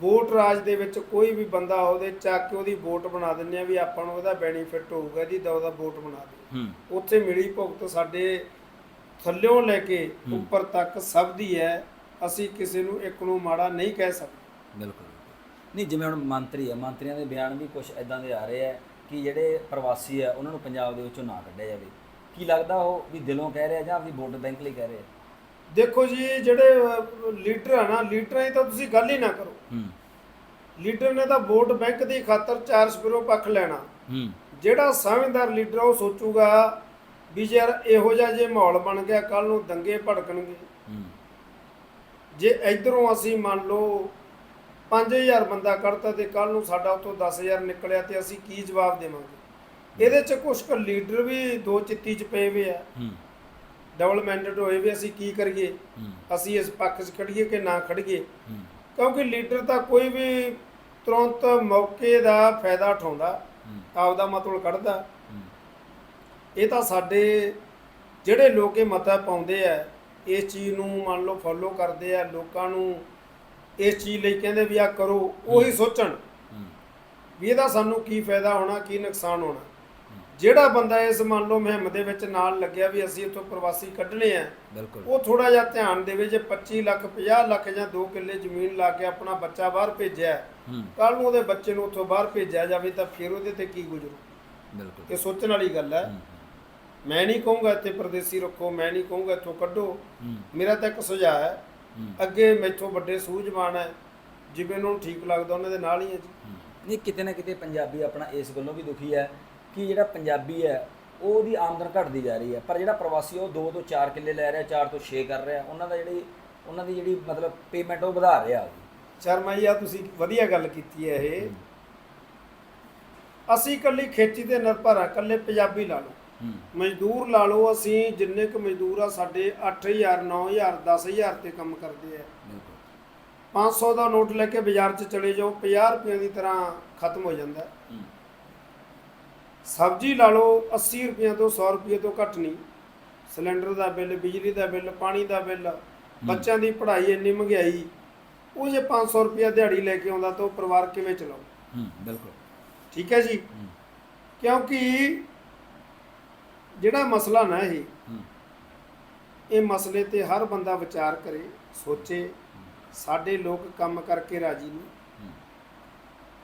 ਵੋਟ ਰਾਜ ਦੇ ਵਿੱਚ ਕੋਈ ਵੀ ਬੰਦਾ ਉਹਦੇ ਚੱਕ ਕੇ ਉਹਦੀ ਵੋਟ ਬਣਾ ਦਿੰਦੇ ਆ ਵੀ ਆਪਾਂ ਨੂੰ ਉਹਦਾ ਬੈਨੀਫਿਟ ਹੋਊਗਾ ਜੀ ਤਾਂ ਉਹਦਾ ਵੋਟ ਬਣਾ ਦੇ ਉੱਥੇ ਮਿਲੀ ਭੁਗਤ ਸਾਡੇ ਥੱਲਿਓਂ ਲੈ ਕੇ। ਉੱਪਰ ਤੱਕ ਸਭ ਦੀ ਹੈ ਅਸੀਂ ਕਿਸੇ ਨੂੰ ਇੱਕ ਨੂੰ ਮਾੜਾ ਨਹੀਂ ਕਹਿ ਸਕਦੇ। ਬਿਲਕੁਲ। ਨਹੀਂ ਜਿਵੇਂ ਹੁਣ ਮੰਤਰੀ ਆ ਮੰਤਰੀਆਂ ਦੇ ਬਿਆਨ ਵੀ ਕੁਝ ਇਦਾਂ ਦੇ ਆ ਰਹੇ ਆ ਕਿ ਜਿਹੜੇ ਪ੍ਰਵਾਸੀ ਆ ਉਹਨਾਂ ਨੂੰ ਪੰਜਾਬ ਦੇ ਵਿੱਚੋਂ ਨਾ ਕੱਢਿਆ ਜਾਵੇ। ਕੀ ਲੱਗਦਾ ਉਹ ਵੀ ਦਿਲੋਂ ਕਹਿ ਰਹੇ ਜਾਂ ਆਪਣੀ ਵੋਟ ਬੈਂਕ ਲਈ ਕਹਿ ਰਹੇ? ਦੇਖੋ ਜੀ ਜਿਹੜੇ ਅਹ, ਲੀਡਰ ਆ ਨਾ ਲੀਡਰਾਂ ਦੀ ਤਾਂ ਤੁਸੀਂ ਗੱਲ ਹੀ ਨਾ ਕਰੋ। ਹੂੰ। ਲੀਡਰ ਨੇ ਤਾਂ ਵੋਟ ਬੈਂਕ ਦੀ ਖਾਤਰ ਚਾਰ ਸਪਿਰੋ ਪੱਖ ਲੈਣਾ। ਹੂੰ। ਜਿਹੜਾ ਸਮਝਦਾਰ ਲੀਡਰ ਆ, ਉਹ ਸੋਚੂਗਾ ਵੀ ਯਾਰ ਇਹੋ ਜਿਹਾ ਜੇ ਮਾਹੌਲ ਬਣ ਗਿਆ ਕੱਲ ਨੂੰ ਦੰਗੇ ਭੜਕਣਗੇ। ਹੂੰ। ਜੇ ਇਧਰੋਂ ਅਸੀਂ ਮੰਨ ਲਓ 5000 ਬੰਦਾ ਕੱਢਤਾ ਤੇ ਕੱਲ ਨੂੰ ਸਾਡਾ ਉਤੋਂ 10000 ਨਿਕਲਿਆ ਤੇ ਅਸੀਂ ਕੀ ਜਵਾਬ ਦੇਵਾਂਗੇ? ਇਹਦੇ ਚ ਕੁਝ ਕੁ ਲੀਡਰ ਵੀ ਦੋ ਚਿੱਤੀ ਚ ਪਏ ਹੋਏ ਆ। ਹੂੰ। ਡਬਲ ਮੈਂਡੇਟ ਹੋਏ ਵੀ ਅਸੀਂ ਕੀ ਕਰੀਏ? ਅਸੀਂ ਇਸ ਪੱਖ 'ਚ ਖੜੀਏ ਕਿ ਨਾ ਖੜੀਏ? ਕਿਉਂਕਿ ਲੀਡਰ ਤਾਂ ਕੋਈ ਵੀ ਤੁਰੰਤ ਮੌਕੇ ਦਾ ਫਾਇਦਾ ਉਠਾਉਂਦਾ ਆਪਦਾ ਮਤਲਬ ਕੱਢਦਾ। ਇਹ ਤਾਂ ਸਾਡੇ ਜਿਹੜੇ ਲੋਕ ਇਹ ਮਤਾ ਪਾਉਂਦੇ ਆ ਇਸ ਚੀਜ਼ ਨੂੰ ਮੰਨ ਲਓ ਫੋਲੋ ਕਰਦੇ ਆ ਲੋਕਾਂ ਨੂੰ ਇਸ ਚੀਜ਼ ਲਈ ਕਹਿੰਦੇ ਵੀ ਆ ਕਰੋ ਉਹੀ ਸੋਚਣ ਵੀ ਇਹਦਾ ਸਾਨੂੰ ਕੀ ਫਾਇਦਾ ਹੋਣਾ ਕੀ ਨੁਕਸਾਨ ਹੋਣਾ। ਜਿਹੜਾ ਬੰਦਾ ਇਸ ਮੰਨ ਲਓ ਮੁਹਿੰਮ ਦੇ ਵਿੱਚ ਨਾਲ ਲੱਗਿਆ ਵੀ ਅਸੀਂ ਇੱਥੋਂ ਪ੍ਰਵਾਸੀ ਕੱਢਣੇ ਆ ਬਿਲਕੁਲ। ਉਹ ਥੋੜਾ ਜਿਹਾ ਧਿਆਨ ਦੇਵੇ ਜੇ 25 ਲੱਖ 50 ਲੱਖ ਜਾਂ 2 ਕਿੱਲੇ ਜ਼ਮੀਨ ਲਾ ਕੇ ਆਪਣਾ ਬੱਚਾ ਬਾਹਰ ਭੇਜਿਆ ਕੱਲ ਨੂੰ ਉਹਦੇ ਬੱਚੇ ਨੂੰ ਉੱਥੋਂ ਬਾਹਰ ਭੇਜਿਆ ਜਾਵੇ ਤਾਂ ਫਿਰ ਉਹਦੇ ਤੇ ਕੀ ਗੁਜ਼ਰੂ? ਬਿਲਕੁਲ। ਇਹ ਸੋਚਣ ਵਾਲੀ ਗੱਲ ਹੈ। ਮੈਂ ਨਹੀਂ ਕਹੂੰਗਾ ਇੱਥੇ ਪਰਦੇਸੀ ਰੱਖੋ ਮੈਂ ਨਹੀਂ ਕਹੂੰਗਾ ਇੱਥੋਂ ਕੱਢੋ। ਮੇਰਾ ਤਾਂ ਇੱਕ ਸੁਝਾਅ ਹੈ ਅੱਗੇ ਮੈਥੋਂ ਵੱਡੇ ਸੂਝਵਾਨ ਹੈ ਜਿਵੇਂ ਉਹਨਾਂ ਨੂੰ ਠੀਕ ਲੱਗਦਾ ਉਹਨਾਂ ਦੇ ਨਾਲ ਹੀ ਹੈ ਜੀ। ਨਹੀਂ ਕਿਤੇ ਨਾ ਕਿਤੇ ਪੰਜਾਬੀ ਆਪਣਾ ਇਸ ਗੱਲੋਂ ਵੀ ਦੁਖੀ ਹੈ ਕਿ ਜਿਹੜਾ ਪੰਜਾਬੀ ਹੈ ਉਹਦੀ ਆਮਦਨ ਘਟਦੀ ਜਾ ਰਹੀ ਹੈ। ਪਰ ਜਿਹੜਾ ਪ੍ਰਵਾਸੀ ਉਹ 2 ਤੋਂ 4 ਕਿੱਲੇ ਲੈ ਰਿਹਾ 4 ਤੋਂ 6 ਕਰ ਰਿਹਾ। ਉਹਨਾਂ ਦਾ ਜਿਹੜੀ ਉਹਨਾਂ ਦੀ ਜਿਹੜੀ ਮਤਲਬ ਪੇਮੈਂਟ ਉਹ ਵਧਾ ਰਿਹਾ। ਸ਼ਰਮਾ ਜੀ ਆ ਤੁਸੀਂ ਵਧੀਆ ਗੱਲ ਕੀਤੀ ਹੈ ਇਹ। ਅਸੀਂ ਇਕੱਲੀ ਖੇਤੀ ਤੇ ਨਿਰਭਰ ਆ ਇਕੱਲੇ ਪੰਜਾਬੀ ਲਾ ਲਓ। ਮਜ਼ਦੂਰ ਲਾ ਲਓ ਅਸੀਂ ਜਿੰਨੇ ਕੁ ਮਜ਼ਦੂਰ ਆ ਸਾਡੇ 8000 9000 10000 ਤੇ ਕੰਮ ਕਰਦੇ ਆ। ਬਿਲਕੁਲ। 500 ਦਾ ਨੋਟ ਲੈ ਕੇ ਬਾਜ਼ਾਰ 'ਚ ਚਲੇ ਜਾਓ 50 ਰੁਪਏ ਦੀ ਤਰ੍ਹਾਂ ਖਤਮ ਹੋ ਜਾਂਦਾ। ਸਬਜ਼ੀ ਲਾ ਲਓ 80 ਰੁਪਏ ਤੋਂ 100 ਰੁਪਏ ਤੋਂ ਘੱਟ ਨਹੀਂ। ਸਿਲੰਡਰ ਦਾ ਬਿੱਲ ਬਿਜਲੀ ਦਾ ਬਿੱਲ ਪਾਣੀ ਦਾ ਬਿੱਲ ਬੱਚਿਆਂ ਦੀ ਪੜ੍ਹਾਈ ਇੰਨੀ ਮਹਿੰਗਾਈ ਉਹ ਜੇ 500 ਰੁਪਏ ਦਿਹਾੜੀ ਲੈ ਕੇ ਆਉਂਦਾ ਤਾਂ ਉਹ ਪਰਿਵਾਰ ਕਿਵੇਂ ਚਲਾਉ ਹੂੰ ਬਿਲਕੁਲ। ਠੀਕ ਹੈ ਜੀ? ਕਿਉਂਕਿ ਜਿਹੜਾ ਮਸਲਾ ਨਾ ਇਹ ਇਹ ਮਸਲੇ ਤੇ ਹਰ ਬੰਦਾ ਵਿਚਾਰ ਕਰੇ ਸੋਚੇ ਸਾਡੇ ਲੋਕ ਕੰਮ ਕਰਕੇ ਰਾਜੀ ਨਹੀਂ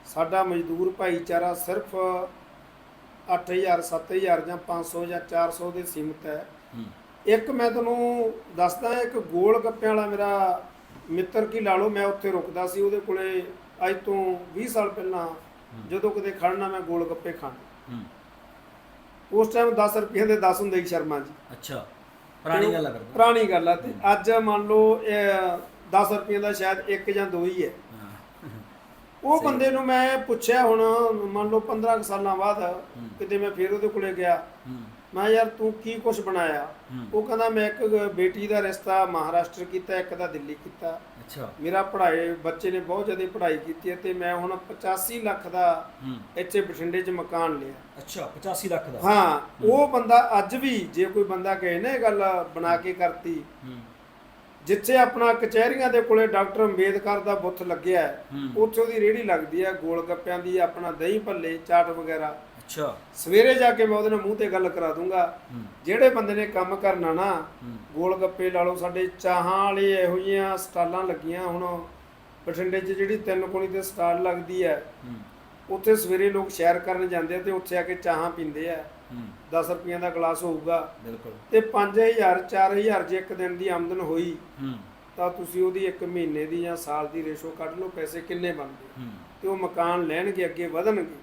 ਸਾਡਾ ਮਜ਼ਦੂਰ ਭਾਈਚਾਰਾ ਸਿਰਫ 8000 7000 ਜਾਂ 500 ਜਾਂ 400 ਦੇ ਸੀਮਤ ਹੈ। ਇੱਕ ਮੈਂ ਤੁਹਾਨੂੰ ਦੱਸਦਾ ਇੱਕ ਗੋਲ ਗੱਪਿਆਂ ਵਾਲਾ ਮੇਰਾ ਮਿੱਤਰ ਕੀ ਲਾ ਲਓ ਮੈਂ ਉੱਥੇ ਰੁਕਦਾ ਸੀ ਉਹਦੇ ਕੋਲੇ ਅੱਜ ਤੋਂ 20 ਸਾਲ ਪਹਿਲਾਂ ਜਦੋਂ ਕਿਤੇ ਖੜਨਾ ਮੈਂ ਗੋਲ ਗੱਪੇ ਖਾਣੇ। ਉਸ ਟਾਈਮ 10 ਰੁਪਏ ਦੇ 10 ਹੁੰਦੇ ਸੀ ਸ਼ਰਮਾ ਜੀ। ਅੱਛਾ ਪੁਰਾਣੀ ਗੱਲ ਆ ਕਰਦੇ ਪੁਰਾਣੀ ਗੱਲ ਆ ਤੇ ਅੱਜ ਮੰਨ ਲਓ ਇਹ 10 ਰੁਪਏ ਦਾ ਸ਼ਾਇਦ ਇੱਕ ਜਾਂ ਦੋ ਹੈ। ਹਾਂ। ਉਹ ਬੰਦੇ ਨੂੰ ਮੈਂ ਪੁੱਛਿਆ ਹੁਣ ਮੰਨ ਲਓ 15 ਕੁ ਸਾਲਾਂ ਬਾਅਦ ਕਿਤੇ ਮੈਂ ਫੇਰ ਉਹਦੇ ਕੋਲੇ ਗਿਆ। ਮੈਂ ਯਾਰ ਤੂੰ ਕੀ ਕੁਛ ਬਣਾਇਆ। ਉਹ ਕਹਿੰਦਾ ਮੈਂ ਇੱਕ ਬੇਟੀ ਦਾ ਰਿਸ਼ਤਾ ਮਹਾਰਾਸ਼ਟਰ ਕੀਤਾ ਇੱਕ ਦਾ ਦਿੱਲੀ ਕੀਤਾ। ਅੱਛਾ। ਮੇਰਾ ਪੜ੍ਹਾਈ ਬੱਚੇ ਨੇ ਬਹੁਤ ਜ਼ਿਆਦਾ ਪੜ੍ਹਾਈ ਕੀਤੀ ਤੇ ਮੈਂ ਹੁਣ 85 ਲੱਖ ਦਾ ਇੱਥੇ ਬਠਿੰਡੇ 'ਚ ਮਕਾਨ ਲਿਆ। ਅੱਛਾ 85 ਲੱਖ ਦਾ? ਹਾਂ ਉਹ ਬੰਦਾ ਅੱਜ ਵੀ ਜੇ ਕੋਈ ਬੰਦਾ ਕਹੇ ਨਾ ਇਹ ਗੱਲ ਬਣਾ ਕੇ ਕਰਤੀ ਜਿੱਥੇ ਆਪਣਾ ਕਚਹਿਰੀਆਂ ਦੇ ਕੋਲੇ ਡਾਕਟਰ ਅੰਬੇਦਕਰ ਦਾ ਬੁੱਤ ਲੱਗਿਆ ਹੈ। ਉੱਥੇ ਉਹਦੀ ਰੇੜੀ ਲੱਗਦੀ ਹੈ ਗੋਲ ਗੱਪਿਆਂ ਦੀ ਆਪਣਾ ਦਹੀਂ ਭੱਲੇ ਚਾਟ ਵਗੈਰਾ। ਅੱਛਾ। ਸਵੇਰੇ ਜਾ ਕੇ ਮੈਂ ਉਹਦੇ ਨਾਲ ਮੂੰਹ ਤੇ ਗੱਲ ਕਰਾ ਦੂੰਗਾ। ਜਿਹੜੇ ਬੰਦੇ ਨੇ ਕੰਮ ਕਰਨਾ ਨਾ ਗੋਲ ਗੱਪੇ ਲਾ ਲਓ ਸਾਡੇ ਚਾਹਾਂ ਵਾਲੇ ਇਹੋ ਜਿਹੀਆਂ ਸਟਾਲਾਂ ਲੱਗੀਆਂ ਹੁਣ। ਬਠਿੰਡੇ 'ਚ ਜਿਹੜੀ ਤਿੰਨ ਕੋਣੀ ਤੇ ਸਟਾਲ ਲੱਗਦੀ ਹੈ। ਉੱਥੇ ਸਵੇਰੇ ਲੋਕ ਸੈਰ ਕਰਨ ਜਾਂਦੇ ਆ ਤੇ ਉੱਥੇ ਆ ਕੇ ਚਾਹਾਂ ਪੀਂਦੇ ਆ। 10 ਰੁਪਈਆਂ ਦਾ ਗਲਾਸ ਹੋਊਗਾ। ਬਿਲਕੁਲ। ਤੇ 5000 4000 ਜੇ ਇੱਕ ਦਿਨ ਦੀ ਆਮਦਨ ਹੋਈ ਹੂੰ। ਤਾਂ ਤੁਸੀਂ ਉਹਦੀ ਇੱਕ ਮਹੀਨੇ ਦੀ ਜਾਂ ਸਾਲ ਦੀ ਰੇਸ਼ੋ ਕੱਢ ਲਓ ਪੈਸੇ ਕਿੰਨੇ ਬਣਦੇ। ਤੇ ਉਹ ਮਕਾਨ ਲੈਣਗੇ ਅੱਗੇ ਵਧਣਗੇ।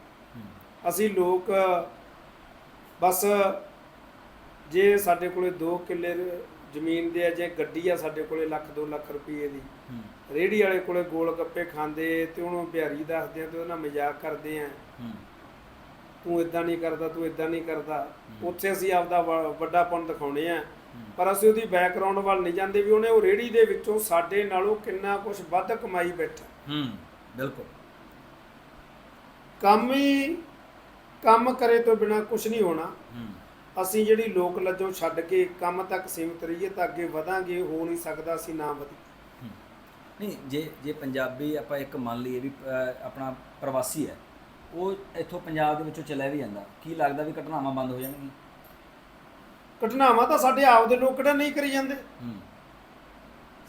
ਅਸੀਂ ਲੋਕ ਬਸ ਜੇ ਸਾਡੇ ਕੋਲੇ 2 ਕਿੱਲੇ ਜ਼ਮੀਨ ਦੇ ਆ ਜੇ ਗੱਡੀ ਆ ਸਾਡੇ ਕੋਲੇ ਲੱਖ 2 ਲੱਖ ਰੁਪਏ ਦੀ। ਰੇੜੀ ਵਾਲੇ ਕੋਲੇ ਗੋਲ ਗੱਪੇ ਖਾਂਦੇ ਤੇ ਉਹਨੂੰ ਬਿਹਾਰੀ ਦੱਸਦੇ ਆ ਤੇ ਉਹਦਾ ਮਜ਼ਾਕ ਕਰਦੇ ਆ। ਤੂੰ ਇਦਾਂ ਨਹੀਂ ਕਰਦਾ ਤੂੰ ਇਦਾਂ ਨਹੀਂ ਕਰਦਾ। ਉੱਥੇ ਅਸੀਂ ਆਪਦਾ ਵੱਡਾਪਣ ਦਿਖਾਉਣੇ ਆ। ਪਰ ਅਸੀਂ ਉਹਦੀ ਬੈਕਗ੍ਰਾਉਂਡ ਵੱਲ ਨਹੀਂ ਜਾਂਦੇ ਵੀ ਉਹਨੇ ਉਹ ਰੇੜੀ ਦੇ ਵਿੱਚੋਂ ਸਾਡੇ ਨਾਲੋਂ ਕਿੰਨਾ ਕੁਝ ਵੱਧ ਕਮਾਈ ਬੈਠਾ। ਹੂੰ ਬਿਲਕੁਲ। ਕੰਮ ਹੀ ਕੰਮ ਕਰੇ ਤੋਂ ਬਿਨਾ ਕੁਝ ਨਹੀਂ ਹੋਣਾ। ਹੂੰ। ਅਸੀਂ ਜਿਹੜੀ ਲੋਕ ਲੱਜੋਂ ਛੱਡ ਕੇ ਕੰਮ ਤੱਕ ਸੀਮਿਤ ਰਹੀਏ ਤਾਂ ਅੱਗੇ ਵਧਾਂਗੇ ਹੋ ਨਹੀਂ ਸਕਦਾ ਅਸੀਂ ਨਾ ਵਧੀ। ਨਹੀਂ ਜੇ ਜੇ ਪੰਜਾਬੀ ਆਪਾਂ ਇੱਕ ਮੰਨ ਲਈਏ ਵੀ ਆਪਣਾ ਪ੍ਰਵਾਸੀ ਹੈ ਉਹ ਇੱਥੋਂ ਪੰਜਾਬ ਦੇ ਵਿੱਚੋਂ ਚਲਿਆ ਵੀ ਜਾਂਦਾ। ਕੀ ਲੱਗਦਾ ਵੀ ਘਟਨਾਵਾਂ ਬੰਦ ਹੋ ਜਾਣਗੀਆਂ? ਘਟਨਾਵਾਂ ਤਾਂ ਸਾਡੇ ਆਪ ਦੇ ਲੋਕ ਕਿਹੜਾ ਨਹੀਂ ਕਰੀ ਜਾਂਦੇ। ਹੂੰ।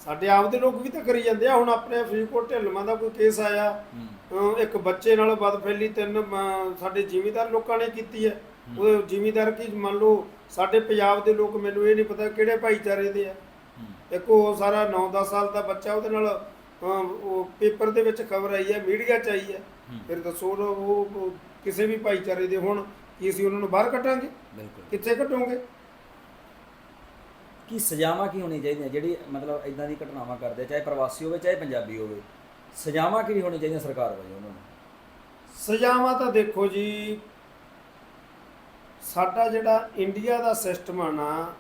ਸਾਡੇ ਆਪ ਦੇ ਲੋਕ ਵੀ ਤਾਂ ਕਰੀ ਜਾਂਦੇ ਆ। ਹੁਣ ਆਪਣੇ ਫਰੀਦਕੋਟ ਢਿੱਲਮਾਂ ਦਾ ਕੋਈ ਕੇਸ ਆਇਆ। ਅਹ ਇੱਕ ਬੱਚੇ ਨਾਲ ਬਦਫੈਲੀ ਤਿੰਨ ਅਹ, ਸਾਡੇ ਜ਼ਿਮੀਂਦਾਰ ਲੋਕਾਂ ਨੇ ਕੀਤੀ ਹੈ। ਉਹ ਜ਼ਿਮੀਂਦਾਰ ਕੀ ਮੰਨ ਲਓ ਸਾਡੇ ਪੰਜਾਬ ਦੇ ਲੋਕ ਮੈਨੂੰ ਇਹ ਨਹੀਂ ਪਤਾ ਕਿਹੜੇ ਭਾਈਚਾਰੇ ਦੇ ਆ। ਇੱਕ ਉਹ ਸਾਰਾ 9-10 ਸਾਲ ਦਾ ਬੱਚਾ ਉਹਦੇ ਨਾਲ ਅਹ, ਉਹ ਪੇਪਰ ਦੇ ਵਿੱਚ ਖਬਰ ਆਈ ਹੈ ਮੀਡੀਆ 'ਚ ਆਈ ਹੂੰ। ਫਿਰ ਦੱਸੋ ਉਹ ਉਹ- ਉਹ ਕਿਸੇ ਵੀ ਭਾਈਚਾਰੇ ਦੇ ਹੁਣ ਕੀ ਅਸੀਂ ਉਹਨਾਂ ਨੂੰ ਬਾਹਰ ਕੱਢਾਂਗੇ? ਬਿਲਕੁਲ। ਕਿੱਥੇ ਕੱਢੋਗੇ? ਕੀ ਸਜ਼ਾਵਾਂ ਕੀ ਹੋਣੀ ਚਾਹੀਦੀਆਂ? ਜਿਹੜੀ ਮਤਲਬ ਇਦਾਂ ਦੀ ਘਟਨਾਵਾਂ ਕਰਦੇ ਚਾਹੇ ਪ੍ਰਵਾਸੀ ਹੋਵੇ ਚਾਹੇ ਪੰਜਾਬੀ ਹੋਵੇ ਸਜ਼ਾਵਾਂ ਕੀ ਹੋਣੀ ਚਾਹੀਦੀਆਂ ਸਰਕਾਰ ਵੱਲੋਂ ਉਹਨਾਂ ਨੂੰ? ਸਜ਼ਾਵਾਂ ਤਾਂ ਦੇਖੋ ਜੀ ਸਾਡਾ ਜਿਹੜਾ ਇੰਡੀਆ ਦਾ ਸਿਸਟਮ ਆ ਨਾ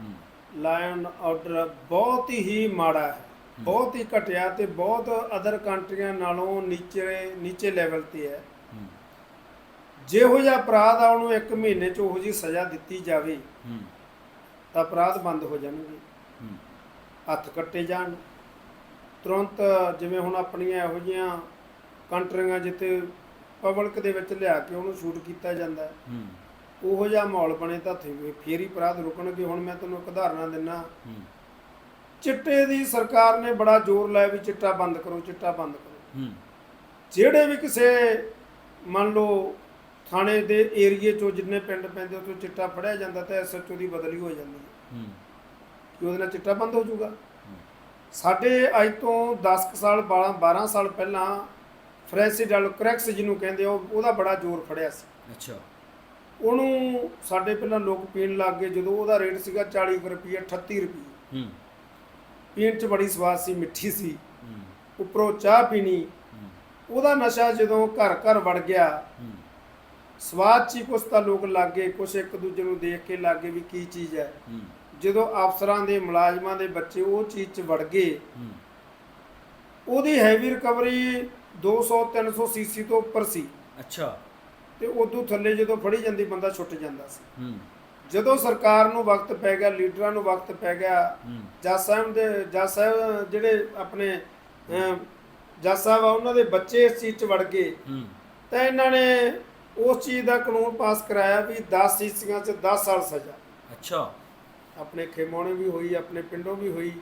ਲਾਇਨ ਆਰਡਰ ਬਹੁਤ ਹੀ ਮਾੜਾ ਹੈ। ਬਹੁਤ ਹੀ ਘਟਿਆ ਤੇ ਬਹੁਤ ਅਦਰ ਕੰਟਰੀਆਂ ਨਾਲੋਂ ਨੀਚੇ ਨੀਚੇ ਲੈਵਲ ਤੇ ਹੈ। ਜਿਹੋ ਜਿਹਾ ਅਪਰਾਧ ਆ ਉਹਨੂੰ ਇੱਕ ਮਹੀਨੇ ਚ ਉਹੋ ਜੀ ਸਜ਼ਾ ਦਿੱਤੀ ਜਾਵੇ ਤਾਂ ਅਪਰਾਧ ਬੰਦ ਹੋ ਜਾਣਗੇ। ਹੱਥ ਕੱਟੇ ਜਾਣ। ਤੁਰੰਤ ਜਿਵੇਂ ਹੁਣ ਆਪਣੀਆਂ ਇਹੋ ਜਿਹੀਆਂ ਕੰਟਰੀਆਂ ਜਿੱਥੇ ਪਬਲਿਕ ਦੇ ਵਿੱਚ ਲਿਆ ਕੇ ਉਹਨੂੰ ਸ਼ੂਟ ਕੀਤਾ ਜਾਂਦਾ ਉਹੋ ਜਿਹਾ ਮਾਹੌਲ ਬਣੇ ਤਾਂ ਫਿਰ ਹੀ ਅਪਰਾਧ ਰੁਕਣਗੇ। ਹੁਣ ਮੈਂ ਤੁਹਾਨੂੰ ਇੱਕ ਉਦਾਹਰਨਾਂ ਦਿੰਨਾ। ਚਿੱਟੇ ਦੀ ਸਰਕਾਰ ਨੇ ਬੜਾ ਜ਼ੋਰ ਲਾਇਆ ਵੀ ਚਿੱਟਾ ਬੰਦ ਕਰੋ ਚਿੱਟਾ ਬੰਦ ਕਰੋ। ਹੂੰ। ਜਿਹੜੇ ਵੀ ਕਿਸੇ ਮੰਨ ਲਓ ਥਾਣੇ ਦੇ ਏਰੀਏ ਚੋਂ ਜਿੰਨੇ ਪਿੰਡ ਪੈਂਦੇ ਉੱਥੋਂ ਚਿੱਟਾ ਫੜਿਆ ਜਾਂਦਾ ਤਾਂ ਐਸਐਚਓ ਦੀ ਬਦਲੀ ਹੋ ਜਾਂਦੀ ਹੈ। ਹੂੰ। ਕਿ ਉਹਦੇ ਨਾਲ ਚਿੱਟਾ ਬੰਦ ਹੋ ਜਾਊਗਾ। ਸਾਡੇ ਅੱਜ ਤੋਂ 10 ਕੁ ਸਾਲ 12 12 ਸਾਲ ਪਹਿਲਾਂ ਫਰੈਂਸੀਡਲ ਕਰੈਕਸ ਜਿਹਨੂੰ ਕਹਿੰਦੇ ਉਹ ਉਹਦਾ ਬੜਾ ਜ਼ੋਰ ਫੜਿਆ ਸੀ। ਅੱਛਾ। ਉਹਨੂੰ ਸਾਡੇ ਪਹਿਲਾਂ ਲੋਕ ਪੀਣ ਲੱਗ ਗਏ ਜਦੋਂ ਉਹਦਾ ਰੇਟ ਸੀਗਾ 40 ਕੁ ਰੁਪਏ 38 ਰੁਪਏ ਹੂੰ। ਪੀਣ 'ਚ ਬੜੀ ਸਵਾਦ ਸੀ ਮਿੱਠੀ ਸੀ। ਉੱਪਰੋਂ ਚਾਹ ਪੀਣੀ। ਉਹਦਾ ਨਸ਼ਾ ਜਦੋਂ ਘਰ ਘਰ ਵੜ ਗਿਆ ਸਵਾਦ 'ਚ ਕੁਛ ਤਾਂ ਲੋਕ ਲੱਗੇ ਕੁਛ ਇੱਕ ਦੂਜੇ ਨੂੰ ਦੇਖ ਕੇ ਲੱਗੇ ਵੀ ਕੀ ਚੀਜ਼ ਹੈ। ਜਦੋਂ ਅਫਸਰਾਂ ਦੇ ਮੁਲਾਜ਼ਮਾਂ ਦੇ ਬੱਚੇ ਉਹ ਚੀਜ਼ 'ਚ ਵੜ ਗਏ ਉਹਦੀ ਹੈਵੀ ਰਿਕਵਰੀ 200 300 ਸੀਸੀ ਤੋਂ ਉੱਪਰ ਸੀ। ਅੱਛਾ। ਤੇ ਉਦੋਂ ਥੱਲੇ ਜਦੋਂ ਫੜੀ ਜਾਂਦੀ ਬੰਦਾ ਛੁੱਟ ਜਾਂਦਾ ਸੀ। ਹੂੰ। ਜਦੋਂ ਸਰਕਾਰ ਨੂੰ ਵਕਤ ਪੈ ਗਿਆ ਲੀਡਰਾਂ ਨੂੰ ਵਕਤ ਪੈ ਗਿਆ ਜੱਜ ਸਾਹਿਬ ਦੇ ਜੱਜ ਸਾਹਿਬ ਜਿਹੜੇ ਆਪਣੇ ਜੱਜ ਸਾਹਿਬ ਆ ਉਹਨਾਂ ਦੇ ਬੱਚੇ ਇਸ ਚੀਜ਼ 'ਚ ਵੜ ਗਏ। ਤਾਂ ਇਹਨਾਂ ਨੇ ਉਸ ਚੀਜ਼ ਦਾ ਕਾਨੂੰਨ ਪਾਸ ਕਰਾਇਆ ਵੀ 10 ਸੀਸੀਆਂ 'ਚ 10 ਸਾਲ ਸਜ਼ਾ। ਅੱਛਾ। ਆਪਣੇ ਖੇਮੋਣੇ ਵੀ ਹੋਈ ਆਪਣੇ ਪਿੰਡੋਂ ਵੀ ਹੋਈ।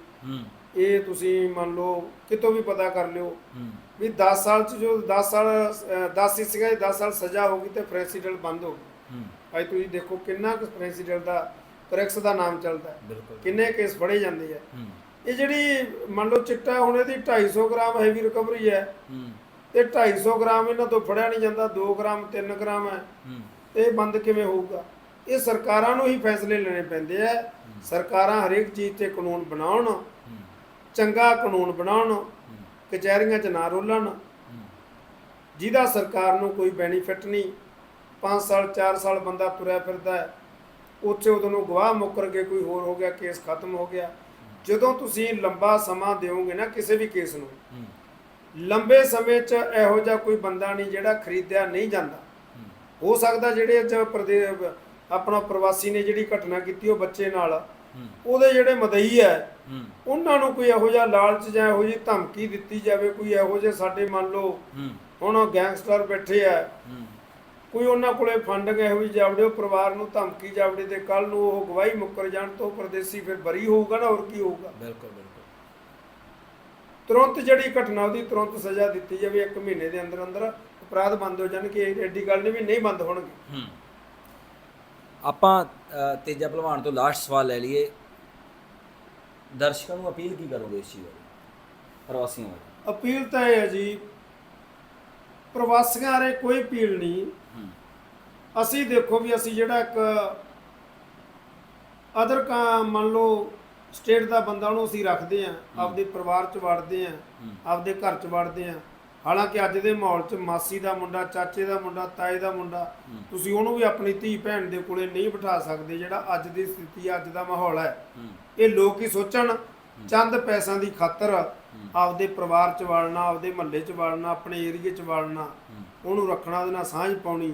ਇਹ ਤੁਸੀਂ ਮੰਨ ਲਓ ਕਿਤੋਂ ਵੀ ਪਤਾ ਕਰ ਲਿਓ ਵੀ 10 ਸਾਲ 'ਚ ਜੋ 10 ਸਾਲ 10 ਸੀਸੀਆਂ 'ਚ 10 ਸਾਲ ਸਜ਼ਾ ਹੋਗੀ ਤੇ ਪ੍ਰੈਸੀਡੈਂਟ ਬੰਦ ਹੋ ਗਈ ਭਾਈ ਤੁਸੀਂ ਦੇਖੋ ਕਿੰਨਾ ਕੁ ਪ੍ਰੈਸੀਡੈਂਟ ਦਾ ਕਰੈਕਸ ਦਾ ਨਾਮ ਚੱਲਦਾ ਬਿਲਕੁਲ। ਕਿੰਨੇ ਕੇਸ ਫੜੇ ਜਾਂਦੇ ਆ। ਇਹ ਜਿਹੜੀ ਮੰਨ ਲਓ ਚਿੱਟਾ ਹੁਣ ਇਹਦੀ 250 ਗ੍ਰਾਮ ਹੈਵੀ ਰਿਕਵਰੀ ਹੈ। ਤੇ 250 ਗ੍ਰਾਮ ਇਹਨਾਂ ਤੋਂ ਫੜਿਆ ਨਹੀਂ ਜਾਂਦਾ 2 ਗ੍ਰਾਮ 3 ਗ੍ਰਾਮ ਹੈ। ਇਹ ਬੰਦ ਕਿਵੇਂ ਹੋਊਗਾ? ਇਹ ਸਰਕਾਰਾਂ ਨੂੰ ਹੀ ਫੈਸਲੇ ਲੈਣੇ ਪੈਂਦੇ ਆ। ਸਰਕਾਰਾਂ ਹਰੇਕ ਚੀਜ਼ ਤੇ ਕਾਨੂੰਨ ਬਣਾਉਣ। ਚੰਗਾ ਕਾਨੂੰਨ ਬਣਾਉਣ। ਕਚਹਿਰੀਆਂ 'ਚ ਨਾ ਰੋਲਣ। ਜਿਹਦਾ ਸਰਕਾਰ ਨੂੰ ਕੋਈ ਬੈਨੀਫਿਟ ਨਹੀਂ। 5 ਸਾਲ 4 ਸਾਲ ਬੰਦਾ ਤੁਰਿਆ ਫਿਰਦਾ ਹੈ ਉੱਥੇ ਉਦੋਂ ਨੂੰ ਗਵਾਹ ਮੁੱਕਰ ਕੇ ਕੋਈ ਹੋਰ ਹੋ ਗਿਆ ਕੇਸ ਖਤਮ ਹੋ ਗਿਆ। ਜਦੋਂ ਤੁਸੀਂ ਲੰਬਾ ਸਮਾਂ ਦਿਓਗੇ ਨਾ ਕਿਸੇ ਵੀ ਕੇਸ ਨੂੰ ਲੰਬੇ ਸਮੇਂ 'ਚ ਇਹੋ ਜਿਹਾ ਕੋਈ ਬੰਦਾ ਨਹੀਂ ਜਿਹੜਾ ਖਰੀਦਿਆ ਨਹੀਂ ਜਾਂਦਾ। ਹੂੰ ਸਕਦਾ ਜਿਹੜੇ ਅੱਜ ਪ੍ਰਦੇ ਆਪਣਾ ਪ੍ਰਵਾਸੀ ਨੇ ਜਿਹੜੀ ਘਟਨਾ ਕੀਤੀ ਉਹ ਬੱਚੇ ਨਾਲ ਉਹਦੇ ਜਿਹੜੇ ਮਦਈ ਹੈ ਉਹਨਾਂ ਨੂੰ ਕੋਈ ਇਹੋ ਜਿਹਾ ਲਾਲਚ ਜਾਂ ਇਹੋ ਜਿਹੀ ਧਮਕੀ ਦਿੱਤੀ ਜਾਵੇ ਕੋਈ ਇਹੋ ਜਿਹੇ ਸਾਡੇ ਮੰਨ ਲਓ ਹੁਣ ਉਹ ਗੈਂਗਸਟਰ ਬੈਠੇ ਆ ਕੋਈ ਉਹਨਾਂ ਕੋਲੇ ਫੰਡਿੰਗ ਇਹੋ ਜਿਹੀ ਜਾਵੜੇ ਉਹ ਪਰਿਵਾਰ ਨੂੰ ਧਮਕੀ ਜਾਵੜੇ ਤੇ ਕੱਲ ਨੂੰ ਉਹ ਗਵਾਹੀ ਮੁੱਕਰ ਜਾਣ ਤੋਂ ਪਰਦੇਸੀ ਫਿਰ ਬਰੀ ਹੋਊਗਾ ਨਾ ਹੋਰ ਕੀ ਹੋਊਗਾ? ਬਿਲਕੁਲ ਬਿਲਕੁਲ। ਤੁਰੰਤ ਜਿਹੜੀ ਘਟਨਾ ਉਹਦੀ ਤੁਰੰਤ ਸਜ਼ਾ ਦਿੱਤੀ ਜਾਵੇ 1 ਮਹੀਨੇ ਦੇ ਅੰਦਰ ਅੰਦਰ ਅਪਰਾਧ ਬੰਦ ਹੋ ਜਾਣਗੇ। ਇਹ ਐਡੀ ਗੱਲ ਨਹੀਂ ਵੀ ਨਹੀਂ ਬੰਦ ਹੋਣਗੇ। ਹੂੰ। ਆਪਾਂ ਤੇਜਾ ਭਲਵਾਨ ਤੋਂ ਲਾਸਟ ਸਵਾਲ ਲੈ ਲਈਏ। ਦਰਸ਼ਕਾਂ ਨੂੰ ਅਪੀਲ ਕੀ ਕਰੋਗੇ ਇਸ ਚੀਜ਼ ਬਾਰੇ? ਪ੍ਰਵਾਸੀਆਂ ਬਾਰੇ? ਅਪੀਲ ਤਾਂ ਇਹ ਹੈ ਜੀ ਪ੍ਰਵਾਸੀਆਂ ਬਾਰੇ ਕੋਈ ਅਪੀਲ ਨਹੀਂ। ਅਸੀਂ ਦੇਖੋ ਵੀ ਅਸੀਂ ਜਿਹੜਾ ਇੱਕ ਅਦਰ ਕਾ ਮੰਨ ਲਓ ਸਟੇਟ ਦਾ ਬੰਦਾ ਉਹਨੂੰ ਅਸੀਂ ਰੱਖਦੇ ਆਂ ਆਪਦੇ ਪਰਿਵਾਰ ਚ ਵੜਦੇ ਆਂ। ਆਪਦੇ ਘਰ ਚ ਵੜਦੇ ਆਂ ਹਾਲਾਂਕਿ ਅੱਜ ਦੇ ਮਾਹੌਲ ਚ ਮਾਸੀ ਦਾ ਮੁੰਡਾ ਚਾਚੇ ਦਾ ਮੁੰਡਾ ਤਾਏ ਦਾ ਮੁੰਡਾ। ਤੁਸੀਂ ਉਹਨੂੰ ਵੀ ਆਪਣੀ ਧੀ ਭੈਣ ਦੇ ਕੋਲੇ ਨਹੀਂ ਬਿਠਾ ਸਕਦੇ ਜਿਹੜਾ ਅੱਜ ਦੀ ਸਥਿਤੀ ਅੱਜ ਦਾ ਮਾਹੌਲ ਹੈ। ਇਹ ਲੋਕ ਹੀ ਸੋਚਣ ਚੰਦ ਪੈਸਿਆਂ ਦੀ ਖਾਤਰ ਆਪਦੇ ਪਰਿਵਾਰ ਚ ਵੜਨਾ ਆਪਦੇ ਮਹੱਲੇ ਚ ਵੜਨਾ ਆਪਣੇ ਏਰੀਏ ਚ ਵੜਨਾ। ਉਹਨੂੰ ਰੱਖਣਾ ਉਹਦੇ ਨਾਲ ਸਾਂਝ ਪਾਉਣੀ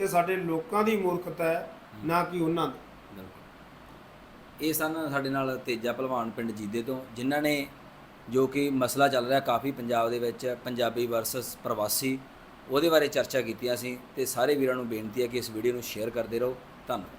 ਇਹ ਸਾਡੇ ਲੋਕਾਂ ਦੀ ਮੂਰਖਤਾ ਹੈ ਨਾ ਕਿ ਉਹਨਾਂ ਦੀ। ਇਹ ਸਨ ਸਾਡੇ ਨਾਲ ਤੇਜਾ ਭਲਵਾਨ ਪਿੰਡ ਜੀਦੇ ਤੋਂ ਜਿਨ੍ਹਾਂ ਨੇ ਜੋ ਕਿ ਮਸਲਾ ਚੱਲ ਰਿਹਾ ਕਾਫੀ ਪੰਜਾਬ ਦੇ ਵਿੱਚ ਪੰਜਾਬੀ ਵਰਸਸ ਪ੍ਰਵਾਸੀ ਉਹਦੇ ਬਾਰੇ ਚਰਚਾ ਕੀਤੀਆਂ ਸੀ ਤੇ ਸਾਰੇ ਵੀਰਾਂ ਨੂੰ ਬੇਨਤੀ ਹੈ ਕਿ ਇਸ ਵੀਡੀਓ ਨੂੰ ਸ਼ੇਅਰ ਕਰਦੇ ਰਹੋ। ਧੰਨਵਾਦ।